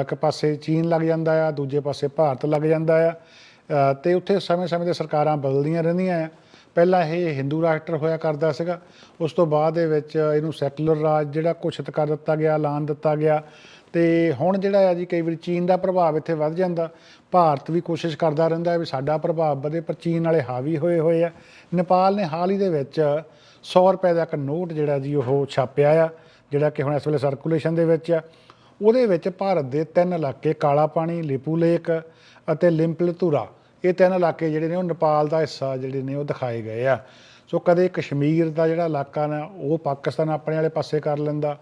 ਇੱਕ ਪਾਸੇ ਚੀਨ ਲੱਗ ਜਾਂਦਾ ਆ, ਦੂਜੇ ਪਾਸੇ ਭਾਰਤ ਲੱਗ ਜਾਂਦਾ ਆ। ਅਹ ਤੇ ਉੱਥੇ ਸਮੇਂ-ਸਮੇਂ ਤੇ ਸਰਕਾਰਾਂ ਬਦਲਦੀਆਂ ਰਹਿੰਦੀਆਂ ਆ। ਪਹਿਲਾਂ ਇਹ ਹਿੰਦੂ ਰਾਸ਼ਟਰ ਹੋਇਆ ਕਰਦਾ ਸੀਗਾ। ਉਸ ਤੋਂ ਬਾਅਦ ਦੇ ਵਿੱਚ ਇਹਨੂੰ ਸੈਕੂਲਰ ਰਾਜ ਜਿਹੜਾ ਘੋਸ਼ਿਤ ਕਰ ਦਿੱਤਾ ਗਿਆ, ਐਲਾਨ ਦਿੱਤਾ ਗਿਆ। ਤੇ ਹੁਣ ਜਿਹੜਾ ਆ ਜੀ, ਕਈ ਵਾਰੀ ਚੀਨ ਦਾ ਪ੍ਰਭਾਵ ਇੱਥੇ ਵੱਧ ਜਾਂਦਾ। ਭਾਰਤ ਵੀ ਕੋਸ਼ਿਸ਼ ਕਰਦਾ ਰਹਿੰਦਾ ਵੀ ਸਾਡਾ ਪ੍ਰਭਾਵ ਵਧੇ, ਪਰ ਚੀਨ ਵਾਲੇ ਹਾਵੀ ਹੋਏ ਹੋਏ ਆ। ਨੇਪਾਲ ਨੇ ਹਾਲ ਹੀ ਦੇ ਵਿੱਚ 100 ਰੁਪਏ ਦਾ ਇੱਕ ਨੋਟ ਜਿਹੜਾ ਜੀ ਉਹ ਛਾਪਿਆ ਆ, ਜਿਹੜਾ ਕਿ ਹੁਣ ਇਸ ਵੇਲੇ ਸਰਕੂਲੇਸ਼ਨ ਦੇ ਵਿੱਚ ਆ। ਉਹਦੇ ਵਿੱਚ ਭਾਰਤ ਦੇ ਤਿੰਨ ਇਲਾਕੇ ਕਾਲਾ ਪਾਣੀ, ਲਿਪੂ ਲੇਕ ਅਤੇ ਲਿੰਪਲਤੂਰਾ। ਇਹ ਤਿੰਨ ਇਲਾਕੇ ਜਿਹੜੇ ਨੇ ਉਹ ਨੇਪਾਲ ਦਾ ਹਿੱਸਾ ਜਿਹੜੇ ਨੇ ਉਹ ਦਿਖਾਏ ਗਏ ਆ। ਸੋ ਕਦੇ ਕਸ਼ਮੀਰ ਦਾ ਜਿਹੜਾ ਇਲਾਕਾ ਨਾ, ਉਹ ਪਾਕਿਸਤਾਨ ਆਪਣੇ ਵਾਲੇ ਪਾਸੇ ਕਰ ਲੈਂਦਾ।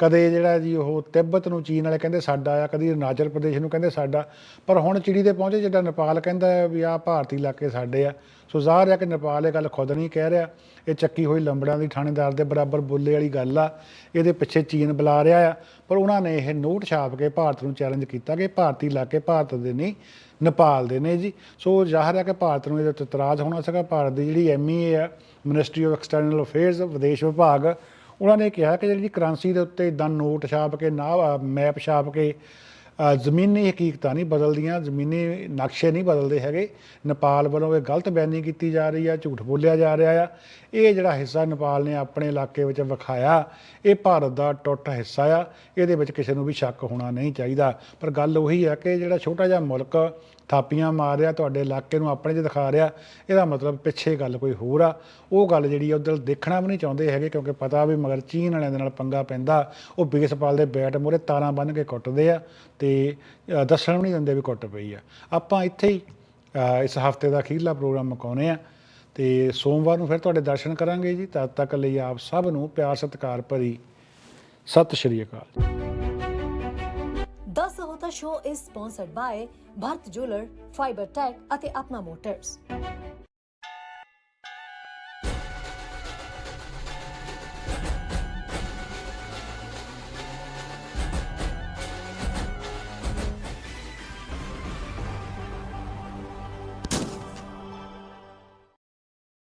ਕਦੇ ਜਿਹੜਾ ਜੀ ਉਹ ਤਿੱਬਤ ਨੂੰ ਚੀਨ ਵਾਲੇ ਕਹਿੰਦੇ ਸਾਡਾ ਆ, ਕਦੀ ਅਰੁਣਾਚਲ ਪ੍ਰਦੇਸ਼ ਨੂੰ ਕਹਿੰਦੇ ਸਾਡਾ। ਪਰ ਹੁਣ ਚਿੜੀ ਦੇ ਪਹੁੰਚੇ ਜਿਹੜਾ ਨੇਪਾਲ ਕਹਿੰਦਾ ਹੈ ਵੀ ਆ ਭਾਰਤੀ ਇਲਾਕੇ ਸਾਡੇ ਆ। ਸੋ ਜ਼ਾਹਰ ਹੈ ਕਿ ਨੇਪਾਲ ਇਹ ਗੱਲ ਖੁਦ ਨਹੀਂ ਕਹਿ ਰਿਹਾ। ਇਹ ਚੱਕੀ ਹੋਈ ਲੰਬੜਾਂ ਦੀ ਥਾਣੇਦਾਰ ਦੇ ਬਰਾਬਰ ਬੋਲੇ ਵਾਲੀ ਗੱਲ ਆ। ਇਹਦੇ ਪਿੱਛੇ ਚੀਨ ਬੁਲਾ ਰਿਹਾ ਆ। ਪਰ ਉਹਨਾਂ ਨੇ ਇਹ ਨੋਟ ਛਾਪ ਕੇ ਭਾਰਤ ਨੂੰ ਚੈਲੰਜ ਕੀਤਾ ਕਿ ਭਾਰਤੀ ਇਲਾਕੇ ਭਾਰਤ ਦੇ ਨਹੀਂ, ਨੇਪਾਲ ਦੇ ਨੇ ਜੀ। ਸੋ ਜ਼ਾਹਰ ਹੈ ਕਿ ਭਾਰਤ ਨੂੰ ਇਹਦੇ ਉੱਤੇ ਇਤਰਾਜ਼ ਹੋਣਾ ਸੀਗਾ। ਭਾਰਤ ਦੀ ਜਿਹੜੀ ਐਮਈਏ ਆ ਮਿਨਿਸਟਰੀ ਆਫ ਐਕਸਟਰਨਲ ਅਫੇਅਰਸ ਵਿਦੇਸ਼ ਵਿਭਾਗ ਉਹਨਾਂ ਨੇ ਕਿਹਾ ਕਿ ਜਿਹੜੀ ਕਰੰਸੀ ਦੇ ਉੱਤੇ ਇਦਾਂ ਨੋਟ ਛਾਪ ਕੇ, ਨਾ ਮੈਪ ਛਾਪ ਕੇ ਜ਼ਮੀਨੀ ਹਕੀਕਤਾਂ ਨਹੀਂ ਬਦਲਦੀਆਂ, ਜ਼ਮੀਨੀ ਨਕਸ਼ੇ ਨਹੀਂ ਬਦਲਦੇ ਹੈਗੇ। ਨੇਪਾਲ ਵੱਲੋਂ ਇਹ ਗਲਤ ਬਿਆਨੀ ਕੀਤੀ ਜਾ ਰਹੀ ਆ, ਝੂਠ ਬੋਲਿਆ ਜਾ ਰਿਹਾ ਆ। ਇਹ ਜਿਹੜਾ ਹਿੱਸਾ ਨੇਪਾਲ ਨੇ ਆਪਣੇ ਇਲਾਕੇ ਵਿੱਚ ਵਿਖਾਇਆ, ਇਹ ਭਾਰਤ ਦਾ ਟੁੱਟ ਹਿੱਸਾ ਆ। ਇਹਦੇ ਵਿੱਚ ਕਿਸੇ ਨੂੰ ਵੀ ਸ਼ੱਕ ਹੋਣਾ ਨਹੀਂ ਚਾਹੀਦਾ। ਪਰ ਗੱਲ ਉਹੀ ਆ ਕਿ ਜਿਹੜਾ ਛੋਟਾ ਜਿਹਾ ਮੁਲਕ ਥਾਪੀਆਂ ਮਾਰ ਰਿਹਾ, ਤੁਹਾਡੇ ਇਲਾਕੇ ਨੂੰ ਆਪਣੇ 'ਚ ਦਿਖਾ ਰਿਹਾ, ਇਹਦਾ ਮਤਲਬ ਪਿੱਛੇ ਗੱਲ ਕੋਈ ਹੋਰ ਆ। ਉਹ ਗੱਲ ਜਿਹੜੀ ਆ, ਉਧਰ ਦੇਖਣਾ ਵੀ ਨਹੀਂ ਚਾਹੁੰਦੇ ਹੈਗੇ, ਕਿਉਂਕਿ ਪਤਾ ਵੀ ਮਗਰ ਚੀਨ ਵਾਲਿਆਂ ਦੇ ਨਾਲ ਪੰਗਾ ਪੈਂਦਾ। ਉਹ ਬੇਸਪਾਲ ਦੇ ਬੈਟ ਮੂਹਰੇ ਤਾਰਾਂ ਬੰਨ੍ਹ ਕੇ ਕੁੱਟਦੇ ਆ ਤੇ ਦੱਸਣ ਵੀ ਨਹੀਂ ਦਿੰਦੇ ਵੀ ਕੁੱਟ ਪਈ ਆ। ਆਪਾਂ ਇੱਥੇ ਹੀ ਇਸ ਹਫ਼ਤੇ ਦਾ ਅਖੀਰਲਾ ਪ੍ਰੋਗਰਾਮ ਮੁਕਾਉਨੇ ਆ ਤੇ ਸੋਮਵਾਰ ਨੂੰ ਫਿਰ ਤੁਹਾਡੇ ਦਰਸ਼ਨ ਕਰਾਂਗੇ ਜੀ। ਤਦ ਤੱਕ ਲਈ ਆਪ ਸਭ ਨੂੰ ਪਿਆਰ, ਸਤਿਕਾਰ ਭਰੀ ਸਤਿ ਸ਼੍ਰੀ ਅਕਾਲ। The Sahota Show is sponsored by Bharat Jeweler, Fiber Tech ਅਤੇ ਆਪਣਾ ਮੋਟਰਸ